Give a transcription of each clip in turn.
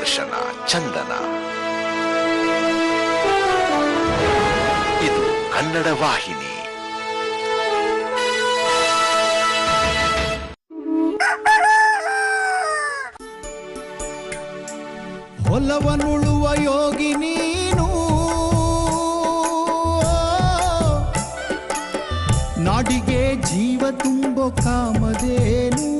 ದೂರದರ್ಶನ ಚಂದನ. ಇದು ಕನ್ನಡ ವಾಹಿನಿ. ಹೊಲವನುಳುವ ಯೋಗಿ ನೀನು. ನಾಡಿಗೆ ಜೀವ ತುಂಬೋ ಕಾಮಧೇನು.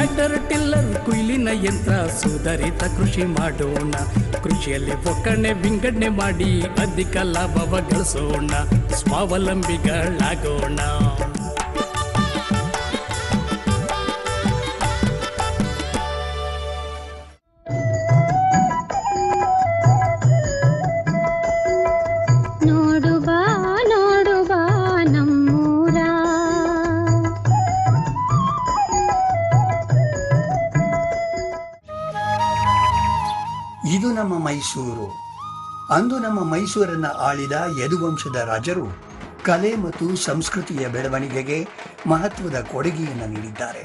ಟ್ರ್ಯಾಕ್ಟರ್, ಟಿಲ್ಲರ್, ಕುಯ್ಲಿನ ಯಂತ್ರ, ಸುಧಾರಿತ ಕೃಷಿ ಮಾಡೋಣ. ಕೃಷಿಯಲ್ಲಿ ಒಕ್ಕಣೆ ವಿಂಗಡಣೆ ಮಾಡಿ ಅಧಿಕ ಲಾಭವ ಗಳಿಸೋಣ. ಸ್ವಾವಲಂಬಿಗಳಾಗೋಣ. ಇದು ನಮ್ಮ ಮೈಸೂರು. ಅಂದು ನಮ್ಮ ಮೈಸೂರನ್ನು ಆಳಿದ ಯದುವಂಶದ ರಾಜರು ಕಲೆ ಮತ್ತು ಸಂಸ್ಕೃತಿಯ ಬೆಳವಣಿಗೆಗೆ ಮಹತ್ವದ ಕೊಡುಗೆಯನ್ನು ನೀಡಿದ್ದಾರೆ.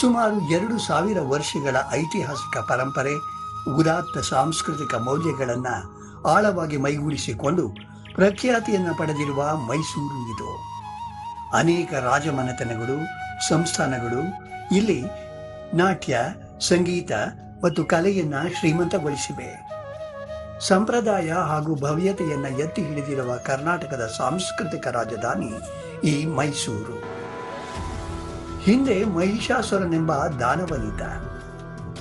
ಸುಮಾರು ಎರಡು ಸಾವಿರ ವರ್ಷಗಳ ಐತಿಹಾಸಿಕ ಪರಂಪರೆ, ಉದಾತ್ತ ಸಾಂಸ್ಕೃತಿಕ ಮೌಲ್ಯಗಳನ್ನು ಆಳವಾಗಿ ಮೈಗೂಡಿಸಿಕೊಂಡು ಪ್ರಖ್ಯಾತಿಯನ್ನು ಪಡೆದಿರುವ ಮೈಸೂರು ಇದು. ಅನೇಕ ರಾಜಮನೆತನಗಳು, ಸಂಸ್ಥಾನಗಳು, ಇಲ್ಲಿ ನಾಟ್ಯ, ಸಂಗೀತ ಮತ್ತು ಕಲೆಯನ್ನ ಶ್ರೀಮಂತಗೊಳಿಸಿವೆ. ಸಂಪ್ರದಾಯ ಹಾಗೂ ಭವ್ಯತೆಯನ್ನ ಎತ್ತಿ ಹಿಡಿದಿರುವ ಕರ್ನಾಟಕದ ಸಾಂಸ್ಕೃತಿಕ ರಾಜಧಾನಿ ಈ ಮೈಸೂರು. ಹಿಂದೆ ಮಹಿಷಾಸುರನೆಂಬ ದಾನವನಿದ್ದ.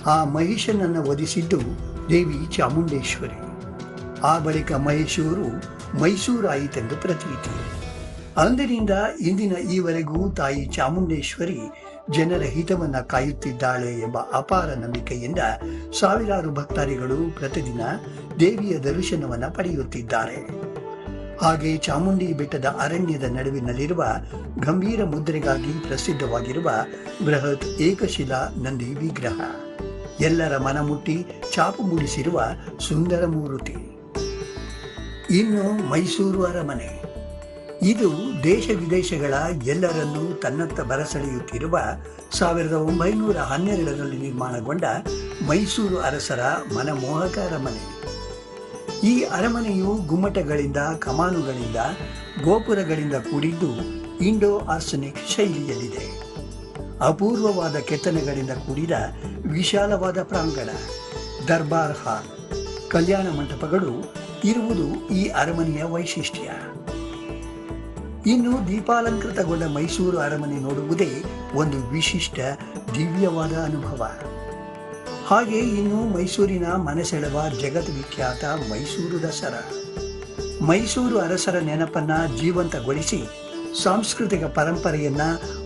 ಆ ಮಹಿಷನನ್ನ ಒದಿಸಿದ್ದು ದೇವಿ ಚಾಮುಂಡೇಶ್ವರಿ. ಆ ಬಳಿಕ ಮೈಸೂರು ಮೈಸೂರಾಯಿತೆಂದು ಪ್ರತೀತಿ. ಅಂದಿನಿಂದ ಇಂದಿನ ಈವರೆಗೂ ತಾಯಿ ಚಾಮುಂಡೇಶ್ವರಿ ಜನರ ಹಿತವನ್ನು ಕಾಯುತ್ತಿದ್ದಾಳೆ ಎಂಬ ಅಪಾರ ನಂಬಿಕೆಯಿಂದ ಸಾವಿರಾರು ಭಕ್ತಾದಿಗಳು ಪ್ರತಿದಿನ ದೇವಿಯ ದರ್ಶನವನ್ನ ಪಡೆಯುತ್ತಿದ್ದಾರೆ. ಹಾಗೆ ಚಾಮುಂಡಿ ಬೆಟ್ಟದ ಅರಣ್ಯದ ನಡುವಿನಲ್ಲಿರುವ ಗಂಭೀರ ಮುದ್ರೆಗಾಗಿ ಪ್ರಸಿದ್ಧವಾಗಿರುವ ಬೃಹತ್ ಏಕಶಿಲಾ ನಂದಿ ವಿಗ್ರಹ. ಎಲ್ಲರ ಮನಮುಟ್ಟಿ ಚಾಪು ಮೂಡಿಸಿರುವ ಸುಂದರ ಮೂರ್ತಿ. ಇನ್ನು ಮೈಸೂರು ಅರಮನೆ. ಇದು ದೇಶ ವಿದೇಶಗಳ ಎಲ್ಲರನ್ನೂ ತನ್ನತ್ತ ಬರಸೆಳೆಯುತ್ತಿರುವ ಸಾವಿರದ ಒಂಬೈನೂರ ಹನ್ನೆರಡರಲ್ಲಿ ನಿರ್ಮಾಣಗೊಂಡ ಮೈಸೂರು ಅರಸರ ಮನಮೋಹಕ ಅರಮನೆ. ಈ ಅರಮನೆಯು ಗುಮ್ಮಟಗಳಿಂದ, ಕಮಾನುಗಳಿಂದ, ಗೋಪುರಗಳಿಂದ ಕೂಡಿದ್ದು ಇಂಡೋ ಆರ್ಸನಿಕ್ ಶೈಲಿಯಲ್ಲಿದೆ. ಅಪೂರ್ವವಾದ ಕೆತ್ತನೆಗಳಿಂದ ಕೂಡಿದ ವಿಶಾಲವಾದ ಪ್ರಾಂಗಣ, ದರ್ಬಾರ್ ಹಾಲ್, ಕಲ್ಯಾಣ ಮಂಟಪಗಳು ಇರುವುದು ಈ ಅರಮನೆಯ ವೈಶಿಷ್ಟ್ಯ. ಇನ್ನು ದೀಪಾಲಂಕೃತಗೊಂಡ ಮೈಸೂರು ಅರಮನೆ ನೋಡುವುದೇ ಒಂದು ವಿಶಿಷ್ಟ ದಿವ್ಯವಾದ ಅನುಭವ. ಹಾಗೆ ಇನ್ನು ಮೈಸೂರಿನ ಮನಸೆಳೆವ ಜಗದ್ವಿಖ್ಯಾತ ಮೈಸೂರು ದಸರಾ. ಮೈಸೂರು ಅರಸರ ನೆನಪನ್ನ ಜೀವಂತಗೊಳಿಸಿ ಸಾಂಸ್ಕೃತಿಕ ಪರಂಪರೆಯನ್ನ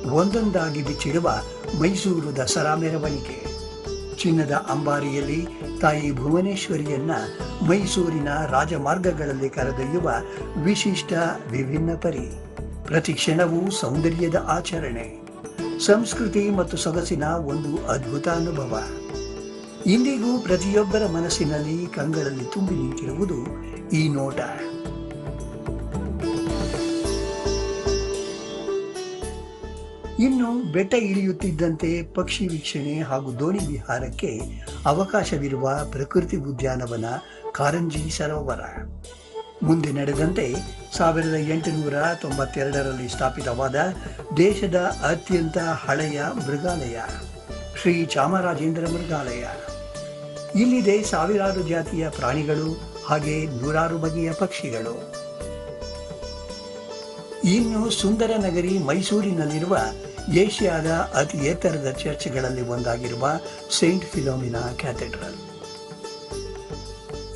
ಒಂದೊಂದಾಗಿ ಬಿಚ್ಚಿಡುವ ಮೈಸೂರು ದಸರಾ ಮೆರವಣಿಗೆ. ಚಿನ್ನದ ಅಂಬಾರಿಯಲ್ಲಿ ತಾಯಿ ಭುವನೇಶ್ವರಿಯನ್ನ ಮೈಸೂರಿನ ರಾಜಮಾರ್ಗಗಳಲ್ಲಿ ಕರೆದೊಯ್ಯುವ ವಿಶಿಷ್ಟ ವಿಭಿನ್ನ ಪರಿ. ಪ್ರತಿ ಕ್ಷಣವೂ ಸೌಂದರ್ಯದ ಆಚರಣೆ. ಸಂಸ್ಕೃತಿ ಮತ್ತು ಸೊಗಸಿನ ಒಂದು ಅದ್ಭುತ ಅನುಭವ. ಇಂದಿಗೂ ಪ್ರತಿಯೊಬ್ಬರ ಮನಸ್ಸಿನಲ್ಲಿ ಕಂಗಳಲ್ಲಿ ತುಂಬಿ ನಿಂತಿರುವುದು ಈ ನೋಟ. ಇನ್ನು ಬೆಟ್ಟ ಇಳಿಯುತ್ತಿದ್ದಂತೆ ಪಕ್ಷಿ ವೀಕ್ಷಣೆ ಹಾಗೂ ದೋಣಿ ವಿಹಾರಕ್ಕೆ ಅವಕಾಶವಿರುವ ಪ್ರಕೃತಿ ಉದ್ಯಾನವನ ಕಾರಂಜಿ ಸರೋವರ. ಮುಂದೆ ನಡೆದಂತೆ ಸಾವಿರದ ಎಂಟುನೂರ ತೊಂಬತ್ತೆರಡರಲ್ಲಿ ಸ್ಥಾಪಿತವಾದ ದೇಶದ ಅತ್ಯಂತ ಹಳೆಯ ಮೃಗಾಲಯ, ಶ್ರೀ ಚಾಮರಾಜೇಂದ್ರ ಮೃಗಾಲಯ. ಇಲ್ಲಿದೆ ಸಾವಿರಾರು ಜಾತಿಯ ಪ್ರಾಣಿಗಳು ಹಾಗೆ ನೂರಾರು ಬಗೆಯ ಪಕ್ಷಿಗಳು. ಇನ್ನು ಸುಂದರ ನಗರಿ ಮೈಸೂರಿನಲ್ಲಿರುವ ಏಷ್ಯಾದ ಅತಿ ಎತ್ತರದ ಚರ್ಚ್ಗಳಲ್ಲಿ ಒಂದಾಗಿರುವ ಸೇಂಟ್ ಫಿಲೋಮಿನಾ ಕ್ಯಾಥೆಡ್ರಲ್.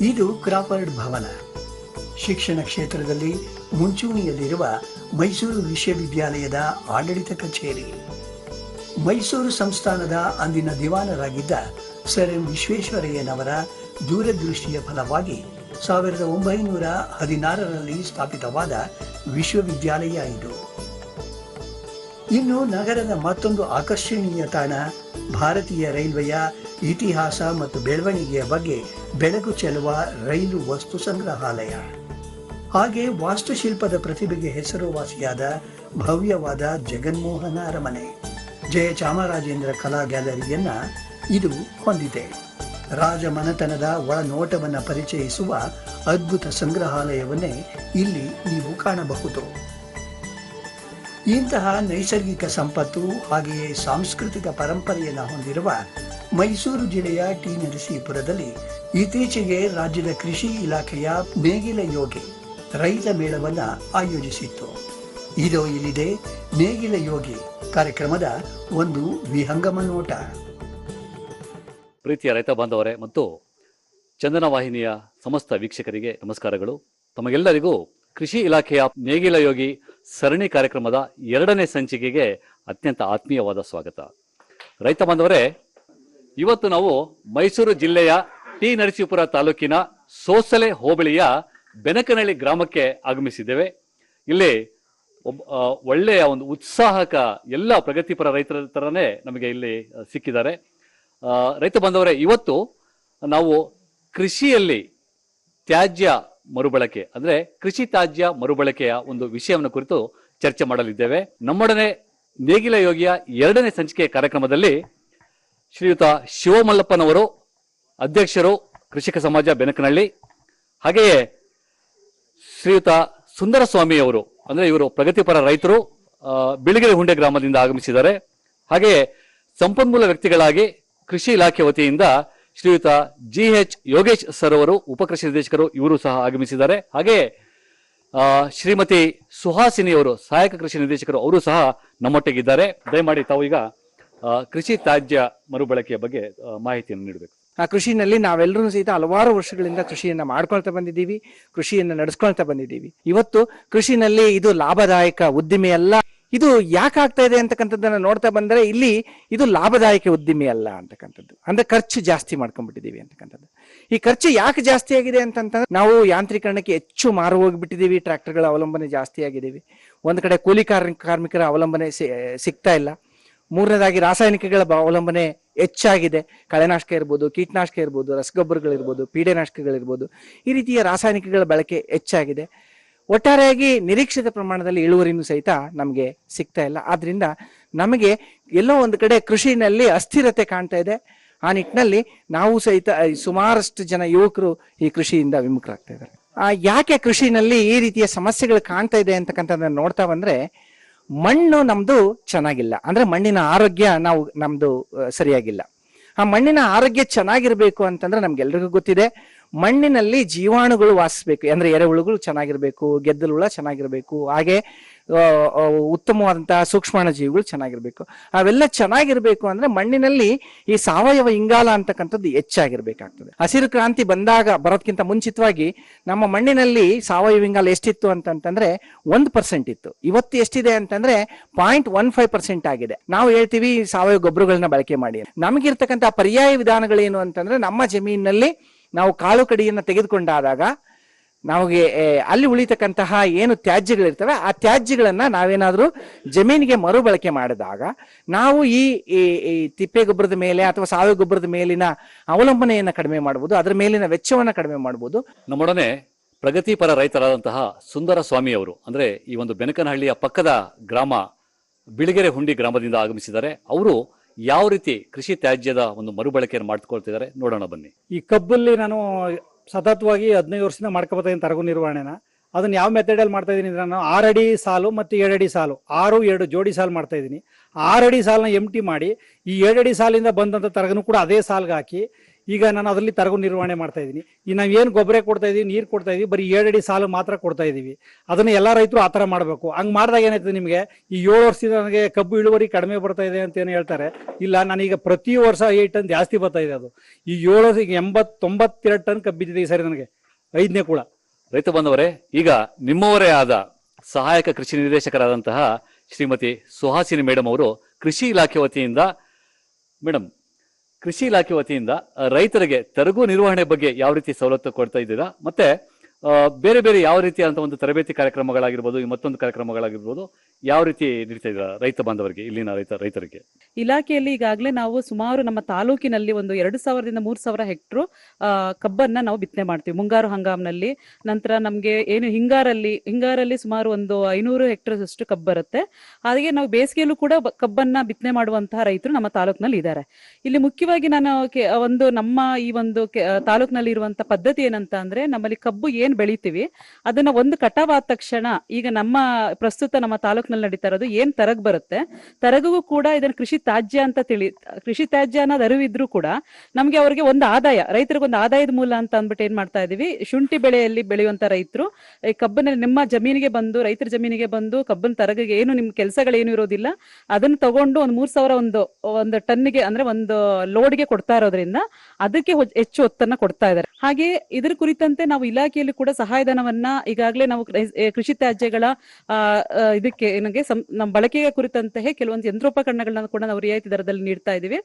ಇದು ಕ್ರಾಫರ್ಡ್ ಭವನ. ಶಿಕ್ಷಣ ಕ್ಷೇತ್ರದಲ್ಲಿ ಮುಂಚೂಣಿಯಲ್ಲಿರುವ ಮೈಸೂರು ವಿಶ್ವವಿದ್ಯಾಲಯದ ಆಡಳಿತ ಕಚೇರಿ. ಮೈಸೂರು ಸಂಸ್ಥಾನದ ಅಂದಿನ ದಿವಾನರಾಗಿದ್ದ ಸರ್ ಎಂ ವಿಶ್ವೇಶ್ವರಯ್ಯನವರ ದೂರದೃಷ್ಟಿಯ ಫಲವಾಗಿ ಸಾವಿರದ ಒಂಬೈನೂರ ಹದಿನಾರರಲ್ಲಿ ಸ್ಥಾಪಿತವಾದ ವಿಶ್ವವಿದ್ಯಾಲಯ ಇದು. ಇನ್ನು ನಗರದ ಮತ್ತೊಂದು ಆಕರ್ಷಣೀಯ ತಾಣ, ಭಾರತೀಯ ರೈಲ್ವೆಯ ಇತಿಹಾಸ ಮತ್ತು ಬೆಳವಣಿಗೆಯ ಬಗ್ಗೆ ಬೆಳಕು ಚೆಲ್ಲುವ ರೈಲು ವಸ್ತು ಸಂಗ್ರಹಾಲಯ. ಹಾಗೆ ವಾಸ್ತುಶಿಲ್ಪದ ಪ್ರತಿಭೆಗೆ ಹೆಸರುವಾಸಿಯಾದ ಭವ್ಯವಾದ ಜಗನ್ಮೋಹನ ಅರಮನೆ. ಜಯ ಚಾಮರಾಜೇಂದ್ರ ಕಲಾ ಗ್ಯಾಲರಿಯನ್ನ ಇದು ಹೊಂದಿದೆ. ರಾಜಮನೆತನದ ಒಳನೋಟವನ್ನು ಪರಿಚಯಿಸುವ ಅದ್ಭುತ ಸಂಗ್ರಹಾಲಯವನ್ನೇ ಇಲ್ಲಿ ನೀವು ಕಾಣಬಹುದು. ಇಂತಹ ನೈಸರ್ಗಿಕ ಸಂಪತ್ತು ಹಾಗೆಯೇ ಸಾಂಸ್ಕೃತಿಕ ಪರಂಪರೆಯನ್ನು ಹೊಂದಿರುವ ಮೈಸೂರು ಜಿಲ್ಲೆಯ ಟಿ ನರಸೀಪುರದಲ್ಲಿ ಇತ್ತೀಚೆಗೆ ರಾಜ್ಯದ ಕೃಷಿ ಇಲಾಖೆಯ ನೇಗಿಲ ಯೋಗಿ ರೈತ ಮೇಳವನ್ನ ಆಯೋಜಿಸಿತ್ತು. ಇದು ಇಲ್ಲಿದೆ ನೇಗಿಲ ಯೋಗಿ ಕಾರ್ಯಕ್ರಮದ ಒಂದು ವಿಹಂಗಮ ನೋಟ ಪ್ರೀತಿಯ ರೈತ ಬಾಂಧವರೇ, ಮತ್ತು ಚಂದನ ವಾಹಿನಿಯ ಸಮಸ್ತ ವೀಕ್ಷಕರಿಗೆ ನಮಸ್ಕಾರಗಳು. ತಮಗೆಲ್ಲರಿಗೂ ಕೃಷಿ ಇಲಾಖೆಯ ನೇಗಿಲ ಯೋಗಿ ಸರಣಿ ಕಾರ್ಯಕ್ರಮದ ಎರಡನೇ ಸಂಚಿಕೆಗೆ ಅತ್ಯಂತ ಆತ್ಮೀಯವಾದ ಸ್ವಾಗತ. ರೈತ ಬಾಂಧವರೇ, ಇವತ್ತು ನಾವು ಮೈಸೂರು ಜಿಲ್ಲೆಯ ಟಿ ನರಸೀಪುರ ತಾಲೂಕಿನ ಸೋಸಲೆ ಹೋಬಳಿಯ ಬೆನಕನಹಳ್ಳಿ ಗ್ರಾಮಕ್ಕೆ ಆಗಮಿಸಿದ್ದೇವೆ. ಇಲ್ಲಿ ಒಬ್ಬ ಒಳ್ಳೆಯ ಒಂದು ಉತ್ಸಾಹಕ ಎಲ್ಲ ಪ್ರಗತಿಪರ ರೈತರ ಥರನೇ ನಮಗೆ ಇಲ್ಲಿ ಸಿಕ್ಕಿದ್ದಾರೆ. ರೈತ ಬಾಂಧವರೇ, ಇವತ್ತು ನಾವು ಕೃಷಿಯಲ್ಲಿ ತ್ಯಾಜ್ಯ ಮರುಬಳಕೆ, ಅಂದ್ರೆ ಕೃಷಿ ತ್ಯಾಜ್ಯ ಮರುಬಳಕೆಯ ಒಂದು ವಿಷಯವನ್ನು ಕುರಿತು ಚರ್ಚೆ ಮಾಡಲಿದ್ದೇವೆ. ನಮ್ಮೊಡನೆ ನೇಗಿಲ ಯೋಗಿಯ ಎರಡನೇ ಸಂಚಿಕೆ ಕಾರ್ಯಕ್ರಮದಲ್ಲಿ ಶ್ರೀಯುತ ಶಿವಮಲ್ಲಪ್ಪನವರು, ಅಧ್ಯಕ್ಷರು ಕೃಷಿಕ ಸಮಾಜ ಬೆನಕನಹಳ್ಳಿ, ಹಾಗೆಯೇ ಶ್ರೀಯುತ ಸುಂದರ ಸ್ವಾಮಿಯವರು ಅಂದ್ರೆ ಇವರು ಪ್ರಗತಿಪರ ರೈತರು ಬಿಳಿಗಿರಿ ಬಿಳಿಗೆರೆ ಹುಂಡೆ ಗ್ರಾಮದಿಂದ ಆಗಮಿಸಿದ್ದಾರೆ. ಹಾಗೆಯೇ ಸಂಪನ್ಮೂಲ ವ್ಯಕ್ತಿಗಳಾಗಿ ಕೃಷಿ ಇಲಾಖೆ ವತಿಯಿಂದ ಶ್ರೀಯುತ ಜಿ ಎಚ್ ಯೋಗೇಶ್ ಸರ್ ಅವರು, ಉಪಕೃಷಿ ನಿರ್ದೇಶಕರು ಇವರು ಸಹ ಆಗಮಿಸಿದ್ದಾರೆ. ಹಾಗೆಯೇ ಶ್ರೀಮತಿ ಸುಹಾಸಿನಿ ಅವರು, ಸಹಾಯಕ ಕೃಷಿ ನಿರ್ದೇಶಕರು ಅವರು ಸಹ ನಮ್ಮೊಟ್ಟಿಗಿದ್ದಾರೆ. ದಯಮಾಡಿ ತಾವು ಈಗ ಕೃಷಿ ತ್ಯಾಜ್ಯ ಮರುಬಳಕೆಯ ಬಗ್ಗೆ ಮಾಹಿತಿಯನ್ನು ನೀಡಬೇಕು. ಆ ಕೃಷಿನಲ್ಲಿ ನಾವೆಲ್ಲರೂ ಸಹಿತ ಹಲವಾರು ವರ್ಷಗಳಿಂದ ಕೃಷಿಯನ್ನ ಮಾಡ್ಕೊಳ್ತಾ ಬಂದಿದ್ದೀವಿ, ಕೃಷಿಯನ್ನ ನಡೆಸ್ಕೊಳ್ತಾ ಬಂದಿದ್ದೀವಿ. ಇವತ್ತು ಕೃಷಿನಲ್ಲಿ ಇದು ಲಾಭದಾಯಕ ಉದ್ದಿಮೆ ಅಲ್ಲ ಇದು ಯಾಕೆ ಆಗ್ತಾ ಇದೆ ಅಂತಕ್ಕಂಥದ್ದನ್ನ ನೋಡ್ತಾ ಬಂದ್ರೆ ಇಲ್ಲಿ ಇದು ಲಾಭದಾಯಕ ಉದ್ದಿಮೆ ಅಲ್ಲ ಅಂತಕ್ಕಂಥದ್ದು. ಅಂದ್ರೆ ಖರ್ಚು ಜಾಸ್ತಿ ಮಾಡ್ಕೊಂಡ್ಬಿಟ್ಟಿದೀವಿ ಅಂತಕ್ಕಂಥದ್ದು. ಈ ಖರ್ಚು ಯಾಕೆ ಜಾಸ್ತಿ ಆಗಿದೆ ಅಂತಂತಂದ್ರೆ ನಾವು ಯಾಂತ್ರೀಕರಣಕ್ಕೆ ಹೆಚ್ಚು ಮಾರು ಹೋಗ್ಬಿಟ್ಟಿದ್ದೀವಿ ಟ್ರ್ಯಾಕ್ಟರ್ಗಳ ಅವಲಂಬನೆ ಜಾಸ್ತಿ ಆಗಿದ್ದೀವಿ ಒಂದು ಕಡೆ ಕೂಲಿ ಕಾರ್ಮಿ, ಕಾರ್ಮಿಕರ ಅವಲಂಬನೆ ಸಿಗ್ತಾ ಇಲ್ಲ. ಮೂರನೇದಾಗಿ ರಾಸಾಯನಿಕಗಳ ಅವಲಂಬನೆ ಹೆಚ್ಚಾಗಿದೆ. ಕಳೆನಾಶಕ ಇರ್ಬೋದು, ಕೀಟನಾಶಕ ಇರ್ಬೋದು, ರಸಗೊಬ್ಬರಗಳಿರ್ಬೋದು, ಪೀಡೆನಾಶಕಗಳಿರ್ಬೋದು. ಈ ರೀತಿಯ ರಾಸಾಯನಿಕಗಳ ಬಳಕೆ ಹೆಚ್ಚಾಗಿದೆ. ಒಟ್ಟಾರೆಯಾಗಿ ನಿರೀಕ್ಷಿತ ಪ್ರಮಾಣದಲ್ಲಿ ಇಳುವರಿನೂ ಸಹಿತ ನಮಗೆ ಸಿಗ್ತಾ ಇಲ್ಲ. ಆದ್ರಿಂದ ನಮಗೆ ಎಲ್ಲೋ ಒಂದು ಕಡೆ ಕೃಷಿನಲ್ಲಿ ಅಸ್ಥಿರತೆ ಕಾಣ್ತಾ ಇದೆ. ಆ ನಿಟ್ಟಿನಲ್ಲಿ ನಾವು ಸಹಿತ ಸುಮಾರಷ್ಟು ಜನ ಯುವಕರು ಈ ಕೃಷಿಯಿಂದ ವಿಮುಖರಾಗ್ತಾ ಇದ್ದಾರೆ. ಯಾಕೆ ಕೃಷಿನಲ್ಲಿ ಈ ರೀತಿಯ ಸಮಸ್ಯೆಗಳು ಕಾಣ್ತಾ ಇದೆ ಅಂತಕ್ಕಂಥದ್ದನ್ನ ನೋಡ್ತಾ ಬಂದ್ರೆ ಮಣ್ಣು ನಮ್ದು ಚೆನ್ನಾಗಿಲ್ಲ. ಅಂದ್ರೆ ಮಣ್ಣಿನ ಆರೋಗ್ಯ ನಾವು ನಮ್ದು ಸರಿಯಾಗಿಲ್ಲ. ಆ ಮಣ್ಣಿನ ಆರೋಗ್ಯ ಚೆನ್ನಾಗಿರ್ಬೇಕು ಅಂತಂದ್ರೆ ನಮ್ಗೆಲ್ರಿಗೂ ಗೊತ್ತಿದೆ. ಮಣ್ಣಿನಲ್ಲಿ ಜೀವಾಣುಗಳು ವಾಸಿಸಬೇಕು, ಅಂದ್ರೆ ಎರೆಹುಳುಗಳು ಚೆನ್ನಾಗಿರ್ಬೇಕು ಗೆದ್ದಲು ಹುಳ ಚೆನ್ನಾಗಿರ್ಬೇಕು, ಹಾಗೆ ಉತ್ತಮವಾದಂತಹ ಸೂಕ್ಷ್ಮಾಣು ಜೀವಿಗಳು ಚೆನ್ನಾಗಿರ್ಬೇಕು. ಅವೆಲ್ಲ ಚೆನ್ನಾಗಿರ್ಬೇಕು ಅಂದ್ರೆ ಮಣ್ಣಿನಲ್ಲಿ ಈ ಸಾವಯವ ಇಂಗಾಲ ಅಂತಕ್ಕಂಥದ್ದು ಹೆಚ್ಚಾಗಿರ್ಬೇಕಾಗ್ತದೆ. ಹಸಿರು ಕ್ರಾಂತಿ ಬಂದಾಗ, ಬರೋದ್ಕಿಂತ ಮುಂಚಿತವಾಗಿ ನಮ್ಮ ಮಣ್ಣಿನಲ್ಲಿ ಸಾವಯವ ಇಂಗಾಲ ಎಷ್ಟಿತ್ತು ಅಂತಂತಂದ್ರೆ ಒಂದ್ ಪರ್ಸೆಂಟ್ ಇತ್ತು. ಇವತ್ತು ಎಷ್ಟಿದೆ ಅಂತಂದ್ರೆ ಪಾಯಿಂಟ್ ಒನ್ ಫೈವ್ ಪರ್ಸೆಂಟ್ ಆಗಿದೆ. ನಾವು ಹೇಳ್ತೀವಿ ಸಾವಯವ ಗೊಬ್ಬರಗಳನ್ನ ಬಳಕೆ ಮಾಡಿ ನಮಗಿರ್ತಕ್ಕಂಥ ಪರ್ಯಾಯ ವಿಧಾನಗಳೇನು ಅಂತಂದ್ರೆ ನಮ್ಮ ಜಮೀನಿನಲ್ಲಿ ನಾವು ಕಾಳು ಕಡಿಯನ್ನು ತೆಗೆದುಕೊಂಡಾದಾಗ ನಮಗೆ ಅಲ್ಲಿ ಉಳಿತಕ್ಕಂತಹ ಏನು ತ್ಯಾಜ್ಯಗಳಿರ್ತವೆ, ಆ ತ್ಯಾಜ್ಯಗಳನ್ನು ನಾವೇನಾದರೂ ಜಮೀನಿಗೆ ಮರುಬಳಕೆ ಮಾಡಿದಾಗ ನಾವು ಈ ತಿಪ್ಪೆ ಗೊಬ್ಬರದ ಮೇಲೆ ಅಥವಾ ಸಾವಯವ ಗೊಬ್ಬರದ ಮೇಲಿನ ಅವಲಂಬನೆಯನ್ನ ಕಡಿಮೆ ಮಾಡಬಹುದು ಅದರ ಮೇಲಿನ ವೆಚ್ಚವನ್ನ ಕಡಿಮೆ ಮಾಡಬಹುದು ನಮ್ಮೊಡನೆ ಪ್ರಗತಿಪರ ರೈತರಾದಂತಹ ಸುಂದರ ಸ್ವಾಮಿಯವರು ಅಂದ್ರೆ ಈ ಒಂದು ಬೆನಕನಹಳ್ಳಿಯ ಪಕ್ಕದ ಗ್ರಾಮ, ಬಿಳಿಗೆರೆ ಹುಂಡಿ ಗ್ರಾಮದಿಂದ ಆಗಮಿಸಿದ್ದಾರೆ, ಅವರು ಯಾವ ರೀತಿ ಕೃಷಿ ತ್ಯಾಜ್ಯದ ಒಂದು ಮರುಬಳಕೆಯನ್ನು ಮಾಡ್ಕೊಳ್ತಿದ್ದಾರೆ ನೋಡೋಣ ಬನ್ನಿ. ಈ ಕಬ್ಬಲ್ಲಿ ನಾನು ಸತತವಾಗಿ ಹದಿನೈದು ವರ್ಷದಿಂದ ಮಾಡ್ಕೊಬತ್ತಾ ಇದ್ದೀನಿ ತರಗು ನಿರ್ವಹಣೆನ. ಅದನ್ನ ಯಾವ ಮೆಥಡಲ್ಲಿ ಮಾಡ್ತಾ ಇದ್ದೀನಿ ನಾನು ನಾನು ಆರಡಿ ಸಾಲು ಮತ್ತು ಏಳಡಿ ಸಾಲು, ಆರು, ಎರಡು ಜೋಡಿ ಸಾಲು ಮಾಡ್ತಾ ಇದ್ದೀನಿ. ಆರಡಿ ಸಾಲನ್ನ ಎಂಟಿ ಮಾಡಿ ಈ ಎರಡಡಿ ಸಾಲಿಂದ ಬಂದಂಥ ತರಗನು ಕೂಡ ಅದೇ ಸಾಲ್ಗೆ ಹಾಕಿ ಈಗ ನಾನು ಅದರಲ್ಲಿ ತರಗು ನಿರ್ವಹಣೆ ಮಾಡ್ತಾ ಇದ್ದೀನಿ. ಈ ನಾವು ಏನು ಗೊಬ್ಬರ ಕೊಡ್ತಾ ಇದೀವಿ, ನೀರು ಕೊಡ್ತಾ ಇದೀವಿ, ಬರೀ ಏಳಡಿ ಸಾಲು ಮಾತ್ರ ಕೊಡ್ತಾ ಇದೀವಿ. ಅದನ್ನ ಎಲ್ಲ ರೈತರು ಆ ಥರ ಮಾಡಬೇಕು. ಹಂಗೆ ಮಾಡಿದಾಗ ಏನಾಯ್ತದೆ ನಿಮಗೆ? ಈ ಏಳು ವರ್ಷದಿಂದ ನನಗೆ ಕಬ್ಬು ಇಳುವರಿ ಕಡಿಮೆ ಬರ್ತಾ ಇದೆ ಅಂತ ಏನು ಹೇಳ್ತಾರೆ. ಇಲ್ಲ ನಾನೀಗ ಪ್ರತಿ ವರ್ಷ ಏಟ್ ಟನ್ ಜಾಸ್ತಿ ಬರ್ತಾ ಇದೆ ಅದು. ಈ ಏಳು ವರ್ಷ ಈಗ ಎಂಬತ್ ತೊಂಬತ್ತೆರಡು ಟನ್ ಕಬ್ಬು ಬಿದ್ದಿದೆ ಈ ಸರಿ ನನಗೆ. ಐದನೇ ಕೂಡ ರೈತ ಬಂದವರೇ ಈಗ ನಿಮ್ಮವರೇ ಆದ ಸಹಾಯಕ ಕೃಷಿ ನಿರ್ದೇಶಕರಾದಂತಹ ಶ್ರೀಮತಿ ಸುಹಾಸಿನಿ ಮೇಡಮ್ ಅವರು ಕೃಷಿ ಇಲಾಖೆ ವತಿಯಿಂದ ಮೇಡಮ್ ಕೃಷಿ ಇಲಾಖೆ ವತಿಯಿಂದ ರೈತರಿಗೆ ತೆರಗು ನಿರ್ವಹಣೆ ಬಗ್ಗೆ ಯಾವ ರೀತಿ ಸವಲತ್ತು ಕೊಡ್ತಾ ಇದ್ದೀರಾ? ಮತ್ತೆ ಬೇರೆ ಬೇರೆ ಯಾವ ರೀತಿಯಾದಂತಹ ಒಂದು ತರಬೇತಿ ಕಾರ್ಯಕ್ರಮಗಳಾಗಿರ್ಬೋದು ಮತ್ತೊಂದು ಕಾರ್ಯಕ್ರಮಗಳಾಗಿರ್ಬೋದು, ಯಾವ ರೀತಿ ನೀಡ್ತಾ ಇದ್ದಾರೆ ರೈತ ಬಾಂಧವರಿಗೆ, ಇಲ್ಲಿನ ರೈತ, ರೈತರಿಗೆ? ಇಲಾಖೆಯಲ್ಲಿ ಈಗಾಗಲೇ ನಾವು ಸುಮಾರು ನಮ್ಮ ತಾಲೂಕಿನಲ್ಲಿ ಒಂದು ಎರಡು ಸಾವಿರದಿಂದ ಮೂರು ಸಾವಿರ ಹೆಕ್ಟರ್ ಕಬ್ಬನ್ನ ನಾವು ಬಿತ್ತನೆ ಮಾಡ್ತೀವಿ. ಮುಂಗಾರು ಹಂಗಾಮ್ನಲ್ಲಿ. ನಂತರ ನಮಗೆ ಏನು ಹಿಂಗಾರಲ್ಲಿ ಹಿಂಗಾರಲ್ಲಿ ಸುಮಾರು ಒಂದು ಐನೂರು ಹೆಕ್ಟರ್ ಅಷ್ಟು ಕಬ್ಬು ಬರುತ್ತೆ. ಹಾಗೆ ನಾವು ಬೇಸಿಗೆಯಲ್ಲೂ ಕೂಡ ಕಬ್ಬನ್ನ ಬಿತ್ತನೆ ಮಾಡುವಂತಹ ರೈತರು ನಮ್ಮ ತಾಲೂಕಿನಲ್ಲಿ ಇದ್ದಾರೆ. ಇಲ್ಲಿ ಮುಖ್ಯವಾಗಿ ನಾನು ಒಂದು ನಮ್ಮ ಈ ಒಂದು ತಾಲೂಕಿನಲ್ಲಿ ಇರುವಂತಹ ಪದ್ಧತಿ ಏನಂತ ಅಂದ್ರೆ, ನಮ್ಮಲ್ಲಿ ಕಬ್ಬು ಏನ್ ಬೆಳಿತೀವಿ? ಅದನ್ನ ಒಂದು ಕಟಾವಾದ ತಕ್ಷಣ ಈಗ ನಮ್ಮ ಪ್ರಸ್ತುತ ನಮ್ಮ ತಾಲೂಕಿನಲ್ಲಿ ನಡೀತಾ ಇರೋದು ಏನ್ ತರಗ್ ಬರುತ್ತೆ? ತರಗಗೂ ಕೂಡ ಇದನ್ನ ಕೃಷಿ ತ್ಯಾಜ್ಯ ಅಂತ ತಿಳಿ, ಕೃಷಿ ತ್ಯಾಜ್ಯ ಅನ್ನೋದು ಅರಿವಿದ್ರು ಕೂಡ ನಮ್ಗೆ ಅವ್ರಿಗೆ ಒಂದು ಆದಾಯ, ರೈತರಿಗೆ ಒಂದು ಆದಾಯದ ಮೂಲ ಅಂತ ಅಂದ್ಬಿಟ್ಟು ಏನ್ ಮಾಡ್ತಾ ಇದೀವಿ? ಶುಂಠಿ ಬೆಳೆಯಲ್ಲಿ ಬೆಳೆಯುವಂತ ರೈತರು, ಈ ಕಬ್ಬನ್ನ ನಿಮ್ಮ ಜಮೀನಿಗೆ ಬಂದು, ರೈತರ ಜಮೀನಿಗೆ ಬಂದು ಕಬ್ಬನ್ ತರಗಿಗೆ ಏನು ನಿಮ್ ಕೆಲಸಗಳೇನು ಇರೋದಿಲ್ಲ, ಅದನ್ನ ತಗೊಂಡು ಒಂದು ಮೂರ್ ಸಾವಿರ ಒಂದು ಒಂದು ಟನ್ಗೆ ಅಂದ್ರೆ ಒಂದು ಲೋಡ್ಗೆ ಕೊಡ್ತಾ ಇರೋದ್ರಿಂದ ಅದಕ್ಕೆ ಹೆಚ್ಚು ಒತ್ತನ್ನ ಕೊಡ್ತಾ ಇದ್ದಾರೆ. ಹಾಗೆ ಇದ್ರ ಕುರಿತಂತೆ ನಾವು ಇಲಾಖೆಯಲ್ಲಿ ಕೂಡ ಸಹಾಯಧನವನ್ನ ಈಗಾಗಲೇ ನಾವು ಕೃಷಿ ತ್ಯಾಜ್ಯಗಳ ಇದಕ್ಕೆ ಏನಿಗೆ ನಮ್ಮ ಬಳಕೆಗೆ ಕುರಿತಂತೆ ಕೆಲವೊಂದು ಯಂತ್ರೋಪಕರಣಗಳನ್ನ ಕೂಡ ನಾವು ರಿಯಾಯಿತಿ ದರದಲ್ಲಿ ನೀಡ್ತಾ ಇದೀವಿ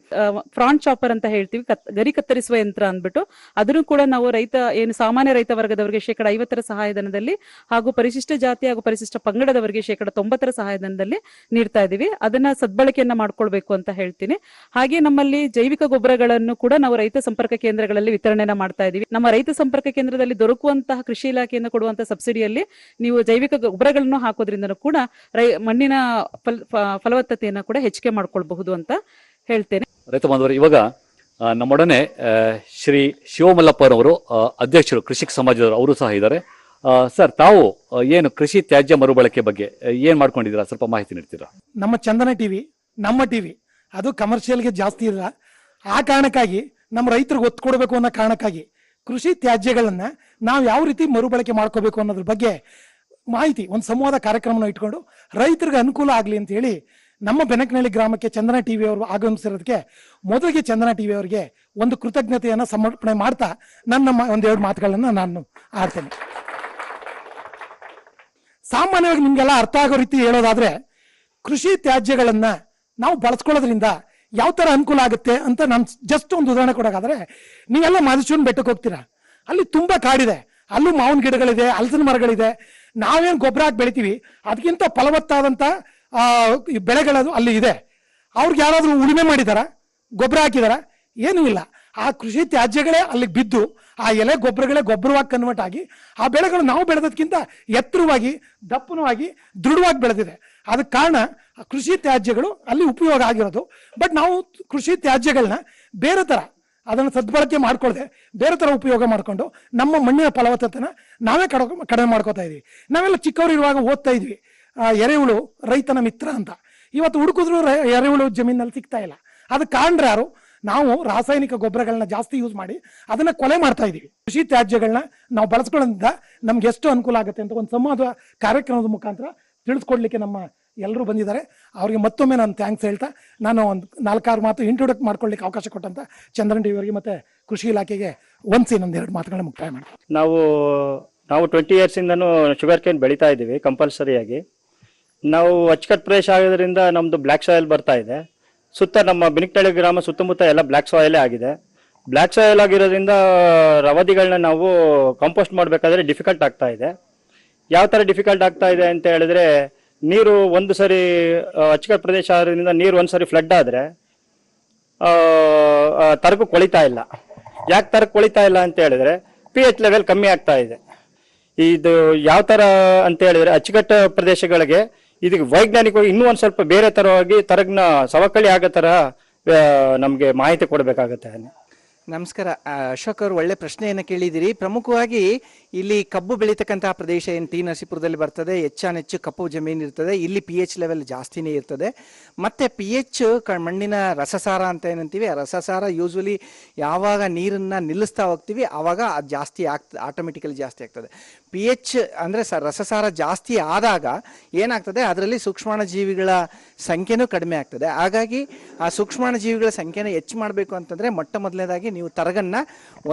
ಫ್ರಾಂಟ್ ಚಾಪರ್ ಅಂತ ಹೇಳ್ತೀವಿ. ಗರಿ ಕತ್ತರಿಸುವ ಯಂತ್ರ ಅಂದ್ಬಿಟ್ಟು ಅದನ್ನು ಕೂಡ ನಾವು ರೈತ, ಏನು ಸಾಮಾನ್ಯ ರೈತ ವರ್ಗದವರಿಗೆ ಶೇಕಡ ಐವತ್ತರ ಸಹಾಯಧನದಲ್ಲಿ ಹಾಗೂ ಪರಿಶಿಷ್ಟ ಜಾತಿ ಹಾಗೂ ಪರಿಶಿಷ್ಟ ಪಂಗಡದವರಿಗೆ ಶೇಕಡ ತೊಂಬತ್ತರ ಸಹಾಯಧನದಲ್ಲಿ ನೀಡ್ತಾ ಇದೀವಿ ಅದನ್ನ ಸದ್ಬಳಕೆಯನ್ನ ಮಾಡ್ಕೊಳ್ಬೇಕು ಅಂತ ಹೇಳ್ತೀನಿ. ಹಾಗೆ ನಮ್ಮಲ್ಲಿ ಜೈವಿಕ ಗೊಬ್ಬರಗಳನ್ನು ಕೂಡ ನಾವು ರೈತ ಸಂಪರ್ಕ ಕೇಂದ್ರಗಳಲ್ಲಿ ವಿತರಣೆನ ಮಾಡ್ತಾ ಇದೀವಿ ನಮ್ಮ ರೈತ ಸಂಪರ್ಕ ಕೇಂದ್ರದಲ್ಲಿ ದೊರಕುವಂತಹ ಕೃಷಿ ಇಲಾಖೆಯಿಂದ ಕೊಡುವಂತಹ ಸಬ್ಸಿಡಿಯಲ್ಲಿ ನೀವು ಜೈವಿಕ ಗೊಬ್ಬರಗಳನ್ನು ಹಾಕೋದ್ರಿಂದ ಕೂಡ ರೈ ಮಣ್ಣಿನ ಫಲ ಫ- ಫಲವತ್ತತೆಯನ್ನ ಕೂಡ ಹೆಚ್ಚಿಗೆ ಮಾಡ್ಕೊಳ್ಬಹುದು ಅಂತ ಹೇಳ್ತೇನೆ. ರೈತ ಬಾಂಧವರು ಇವಾಗ ನಮ್ಮೊಡನೆ ಶ್ರೀ ಶಿವಮಲ್ಲಪ್ಪನವರು ಆ, ಅಧ್ಯಕ್ಷರು ಕೃಷಿ ಸಮಾಜದವರು ಅವರು ಸಹ ಇದ್ದಾರೆ. ಸರ್ ತಾವು ಏನು ಕೃಷಿ ತ್ಯಾಜ್ಯ ಮರುಬಳಕೆ ಬಗ್ಗೆ ಏನು ಏನ್ ಮಾಡ್ಕೊಂಡಿದ್ದೀರಾ? ಸ್ವಲ್ಪ ಮಾಹಿತಿ ನೀಡ್ತೀರಾ? ನಮ್ಮ ಚಂದನ ಟಿವಿ ನಮ್ಮ ಟಿವಿ ಅದು ಕಮರ್ಷಿಯಲ್ಗೆ ಜಾಸ್ತಿ ಇಲ್ಲ. ಆ ಕಾರಣಕ್ಕಾಗಿ ನಮ್ಮ ರೈತರಿಗೆ ಒತ್ತು ಕೊಡಬೇಕು ಅನ್ನೋ ಕಾರಣಕ್ಕಾಗಿ ಕೃಷಿ ತ್ಯಾಜ್ಯಗಳನ್ನ ನಾವು ಯಾವ ರೀತಿ ಮರುಬಳಕೆ ಮಾಡ್ಕೋಬೇಕು ಅನ್ನೋದ್ರ ಬಗ್ಗೆ ಮಾಹಿತಿ, ಒಂದು ಸಂವಾದ ಕಾರ್ಯಕ್ರಮನ ಇಟ್ಕೊಂಡು ರೈತರಿಗೆ ಅನುಕೂಲ ಆಗಲಿ ಅಂತ ಹೇಳಿ ನಮ್ಮ ಬೆನಕನಹಳ್ಳಿ ಗ್ರಾಮಕ್ಕೆ ಚಂದನ ಟಿವಿ ಅವರು ಆಗಮಿಸಿರೋದಕ್ಕೆ ಮೊದಲಿಗೆ ಚಂದನ ಟಿವಿ ಅವರಿಗೆ ಒಂದು ಕೃತಜ್ಞತೆಯನ್ನು ಸಮರ್ಪಣೆ ಮಾಡ್ತಾ ನನ್ನ ಒಂದು ಎರಡು ಮಾತುಗಳನ್ನು ನಾನು ಆಡ್ತೇನೆ ಸಾಮಾನ್ಯವಾಗಿ ನಿಮಗೆಲ್ಲ ಅರ್ಥ ಆಗೋ ರೀತಿ ಹೇಳೋದಾದ್ರೆ ಕೃಷಿ ತ್ಯಾಜ್ಯಗಳನ್ನು ನಾವು ಬಳಸ್ಕೊಳ್ಳೋದ್ರಿಂದ ಯಾವ ತರ ಅನುಕೂಲ ಆಗುತ್ತೆ ಅಂತ ನಾನು ಜಸ್ಟ್ ಒಂದು ಉದಾಹರಣೆ ಕೊಡೋದಾದ್ರೆ ನೀವೆಲ್ಲ ಮಾದೇಶ್ವರನ ಬೆಟ್ಟಕ್ಕೆ ಹೋಗ್ತೀರಾ? ಅಲ್ಲಿ ತುಂಬಾ ಕಾಡಿದೆ. ಅಲ್ಲೂ ಮಾವಿನ ಗಿಡಗಳಿದೆ, ಹಲಸಿನ ಮರಗಳಿದೆ. ನಾವೇನು ಗೊಬ್ಬರ ಹಾಕಿ ಬೆಳಿತೀವಿ, ಅದಕ್ಕಿಂತ ಫಲವತ್ತಾದಂಥ ಬೆಳೆಗಳದು ಅಲ್ಲಿ ಇದೆ. ಅವ್ರಿಗೆ ಯಾರಾದರೂ ಉಳುಮೆ ಮಾಡಿದಾರ? ಗೊಬ್ಬರ ಹಾಕಿದಾರ? ಏನೂ ಇಲ್ಲ. ಆ ಕೃಷಿ ತ್ಯಾಜ್ಯಗಳೇ ಅಲ್ಲಿಗೆ ಬಿದ್ದು, ಆ ಎಲೆ ಗೊಬ್ಬರಗಳೇ ಗೊಬ್ಬರವಾಗಿ ಕನ್ವರ್ಟ್ ಆಗಿ, ಆ ಬೆಳೆಗಳು ನಾವು ಬೆಳೆದಕ್ಕಿಂತ ಎತ್ತರವಾಗಿ, ದಪ್ಪನವಾಗಿ, ದೃಢವಾಗಿ ಬೆಳೆದಿದೆ. ಅದಕ್ಕೆ ಕಾರಣ ಕೃಷಿ ತ್ಯಾಜ್ಯಗಳು ಅಲ್ಲಿ ಉಪಯೋಗ ಆಗಿರೋದು. ಬಟ್ ನಾವು ಕೃಷಿ ತ್ಯಾಜ್ಯಗಳನ್ನ ಬೇರೆ ಥರ ಅದನ್ನು ಸದ್ಬಳಕೆ ಮಾಡ್ಕೊಳ್ದೆ, ಬೇರೆ ಥರ ಉಪಯೋಗ ಮಾಡಿಕೊಂಡು ನಮ್ಮ ಮಣ್ಣಿನ ಫಲವತ್ತತೆನ ನಾವೇ ಕಡ, ಕಡಿಮೆ ಮಾಡ್ಕೋತಾ ಇದ್ವಿ. ನಾವೆಲ್ಲ ಚಿಕ್ಕವರು ಇರುವಾಗ ಓದ್ತಾ ಇದ್ವಿ. ಎರೆಹುಳು ರೈತನ ಮಿತ್ರ ಅಂತ. ಇವತ್ತು ಹುಡುಕಿದ್ರು ಎರೆಹುಳು ಜಮೀನಲ್ಲಿ ಸಿಗ್ತಾ ಇಲ್ಲ. ಅದಕ್ಕೆ ಕಾರಣ ಯಾರು? ನಾವು ರಾಸಾಯನಿಕ ಗೊಬ್ಬರಗಳನ್ನ ಜಾಸ್ತಿ ಯೂಸ್ ಮಾಡಿ ಅದನ್ನ ಕೊಲೆ ಮಾಡ್ತಾ ಇದೀವಿ. ಕೃಷಿ ತ್ಯಾಜ್ಯಗಳನ್ನ ನಾವು ಬಳಸ್ಕೊಳ್ಳೋದ್ರಿಂದ ನಮ್ಗೆ ಎಷ್ಟು ಅನುಕೂಲ ಆಗುತ್ತೆ ಅಂತ ಒಂದು ಸಂವಾದ ಕಾರ್ಯಕ್ರಮದ ಮುಖಾಂತರ ತಿಳಿಸ್ಕೊಡ್ಲಿಕ್ಕೆ ನಮ್ಮ ಎಲ್ಲರೂ ಬಂದಿದ್ದಾರೆ. ಅವರಿಗೆ ಮತ್ತೊಮ್ಮೆ ನಾನು ಥ್ಯಾಂಕ್ಸ್ ಹೇಳ್ತಾ, ನಾನು ಒಂದು ನಾಲ್ಕಾರು ಮಾತು ಇಂಟ್ರೊಡಕ್ಟ್ ಮಾಡ್ಕೊಳ್ಳಿಕ್ಕೆ ಅವಕಾಶ ಕೊಟ್ಟಂತ ಚಂದ್ರನ್ ಟಿ ಅವರಿಗೆ ಮತ್ತೆ ಕೃಷಿ ಇಲಾಖೆಗೆ ಒಂದ್ಸಿ ಎರಡು ಮಾತುಗಳನ್ನ ಮುಕ್ತಾಯ ಮಾಡಿ ನಾವು ನಾವು ಟ್ವೆಂಟಿ ಇಯರ್ಸಿಂದನೂ ಶುಗರ್ ಕೇನ್ ಬೆಳೀತಾ ಇದ್ದೀವಿ ಕಂಪಲ್ಸರಿಯಾಗಿ ನಾವು ಅಚ್ಚಕಟ್ ಪ್ರದೇಶ ಆಗೋದ್ರಿಂದ ನಮ್ದು ಬ್ಲ್ಯಾಕ್ ಸಾಯಿಲ್ ಬರ್ತಾ ಇದೆ. ಸುತ್ತ ನಮ್ಮ ಬಿನಿಕ್ನಳ್ಳಿ ಗ್ರಾಮ ಸುತ್ತಮುತ್ತ ಎಲ್ಲ ಬ್ಲ್ಯಾಕ್ ಸಾಯಿಲೇ ಆಗಿದೆ. ಬ್ಲ್ಯಾಕ್ ಸಾಯಿಲ್ ಆಗಿರೋದ್ರಿಂದ ರವದಿಗಳನ್ನ ನಾವು ಕಂಪೋಸ್ಟ್ ಮಾಡಬೇಕಾದ್ರೆ ಡಿಫಿಕಲ್ಟ್ ಆಗ್ತಾ ಇದೆ. ಯಾವ ಥರ ಡಿಫಿಕಲ್ಟ್ ಆಗ್ತಾ ಇದೆ ಅಂತ ಹೇಳಿದ್ರೆ ನೀರು ಒಂದು ಸರಿ ಅಚ್ಚುಕಟ್ಟು ಪ್ರದೇಶ ಆದ್ರಿಂದ ನೀರು ಒಂದು ಸರಿ ಫ್ಲಡ್ ಆದರೆ ತರಕು ಕೊಳಿತಾ ಇಲ್ಲ. ಯಾಕೆ ತರಕು ಕೊಳಿತಾ ಇಲ್ಲ ಅಂತ ಹೇಳಿದ್ರೆ ಪಿ ಎಚ್ ಲೆವೆಲ್ ಕಮ್ಮಿ ಆಗ್ತಾ ಇದೆ. ಇದು ಯಾವ ಥರ ಅಂತ ಹೇಳಿದ್ರೆ, ಅಚ್ಚುಕಟ್ಟು ಪ್ರದೇಶಗಳಿಗೆ ಇದಕ್ಕೆ ವೈಜ್ಞಾನಿಕವಾಗಿ ಇನ್ನೂ ಒಂದು ಸ್ವಲ್ಪ ಬೇರೆ ತರವಾಗಿ ತರಗ್ನ ಸವಕಳಿ ಆಗೋ ಥರ ನಮಗೆ ಮಾಹಿತಿ ಕೊಡಬೇಕಾಗತ್ತೆ. ನಮಸ್ಕಾರ. ಅಶೋಕ್ ಅವರು ಒಳ್ಳೆ ಪ್ರಶ್ನೆಯನ್ನು ಕೇಳಿದಿರಿ ಪ್ರಮುಖವಾಗಿ ಇಲ್ಲಿ ಕಬ್ಬು ಬೆಳೀತಕ್ಕಂತಹ ಪ್ರದೇಶ ಏನು ಟಿ ನರಸೀಪುರದಲ್ಲಿ ಬರ್ತದೆ ಹೆಚ್ಚಾನೆಚ್ಚು ಕಪ್ಪು ಜಮೀನು ಇರ್ತದೆ, ಇಲ್ಲಿ ಪಿ ಎಚ್ ಲೆವೆಲ್ ಜಾಸ್ತಿನೇ ಇರ್ತದೆ. ಮತ್ತೆ ಪಿ ಎಚ್ ಮಣ್ಣಿನ ರಸಸಾರ ಅಂತ ಏನಂತೀವಿ, ಆ ರಸಸಾರ ಯೂಶ್ವಲಿ ಯಾವಾಗ ನೀರನ್ನ ನಿಲ್ಲಿಸ್ತಾ ಹೋಗ್ತೀವಿ ಆವಾಗ ಅದು ಜಾಸ್ತಿ ಆಗ್ತದೆ ಆಟೋಮೆಟಿಕಲಿ ಜಾಸ್ತಿ ಆಗ್ತದೆ. ಪಿ ಎಚ್ ಅಂದರೆ ಸ ರಸಸಾರ ಜಾಸ್ತಿ ಆದಾಗ ಏನಾಗ್ತದೆ, ಅದರಲ್ಲಿ ಸೂಕ್ಷ್ಮಾಣ ಜೀವಿಗಳ ಸಂಖ್ಯೆನೂ ಕಡಿಮೆ ಆಗ್ತದೆ. ಹಾಗಾಗಿ ಆ ಸೂಕ್ಷ್ಮಾಣ ಜೀವಿಗಳ ಸಂಖ್ಯೆನ ಹೆಚ್ಚು ಮಾಡಬೇಕು ಅಂತಂದರೆ ಮೊಟ್ಟ ಮೊದಲನೇದಾಗಿ ನೀವು ತರಗನ್ನ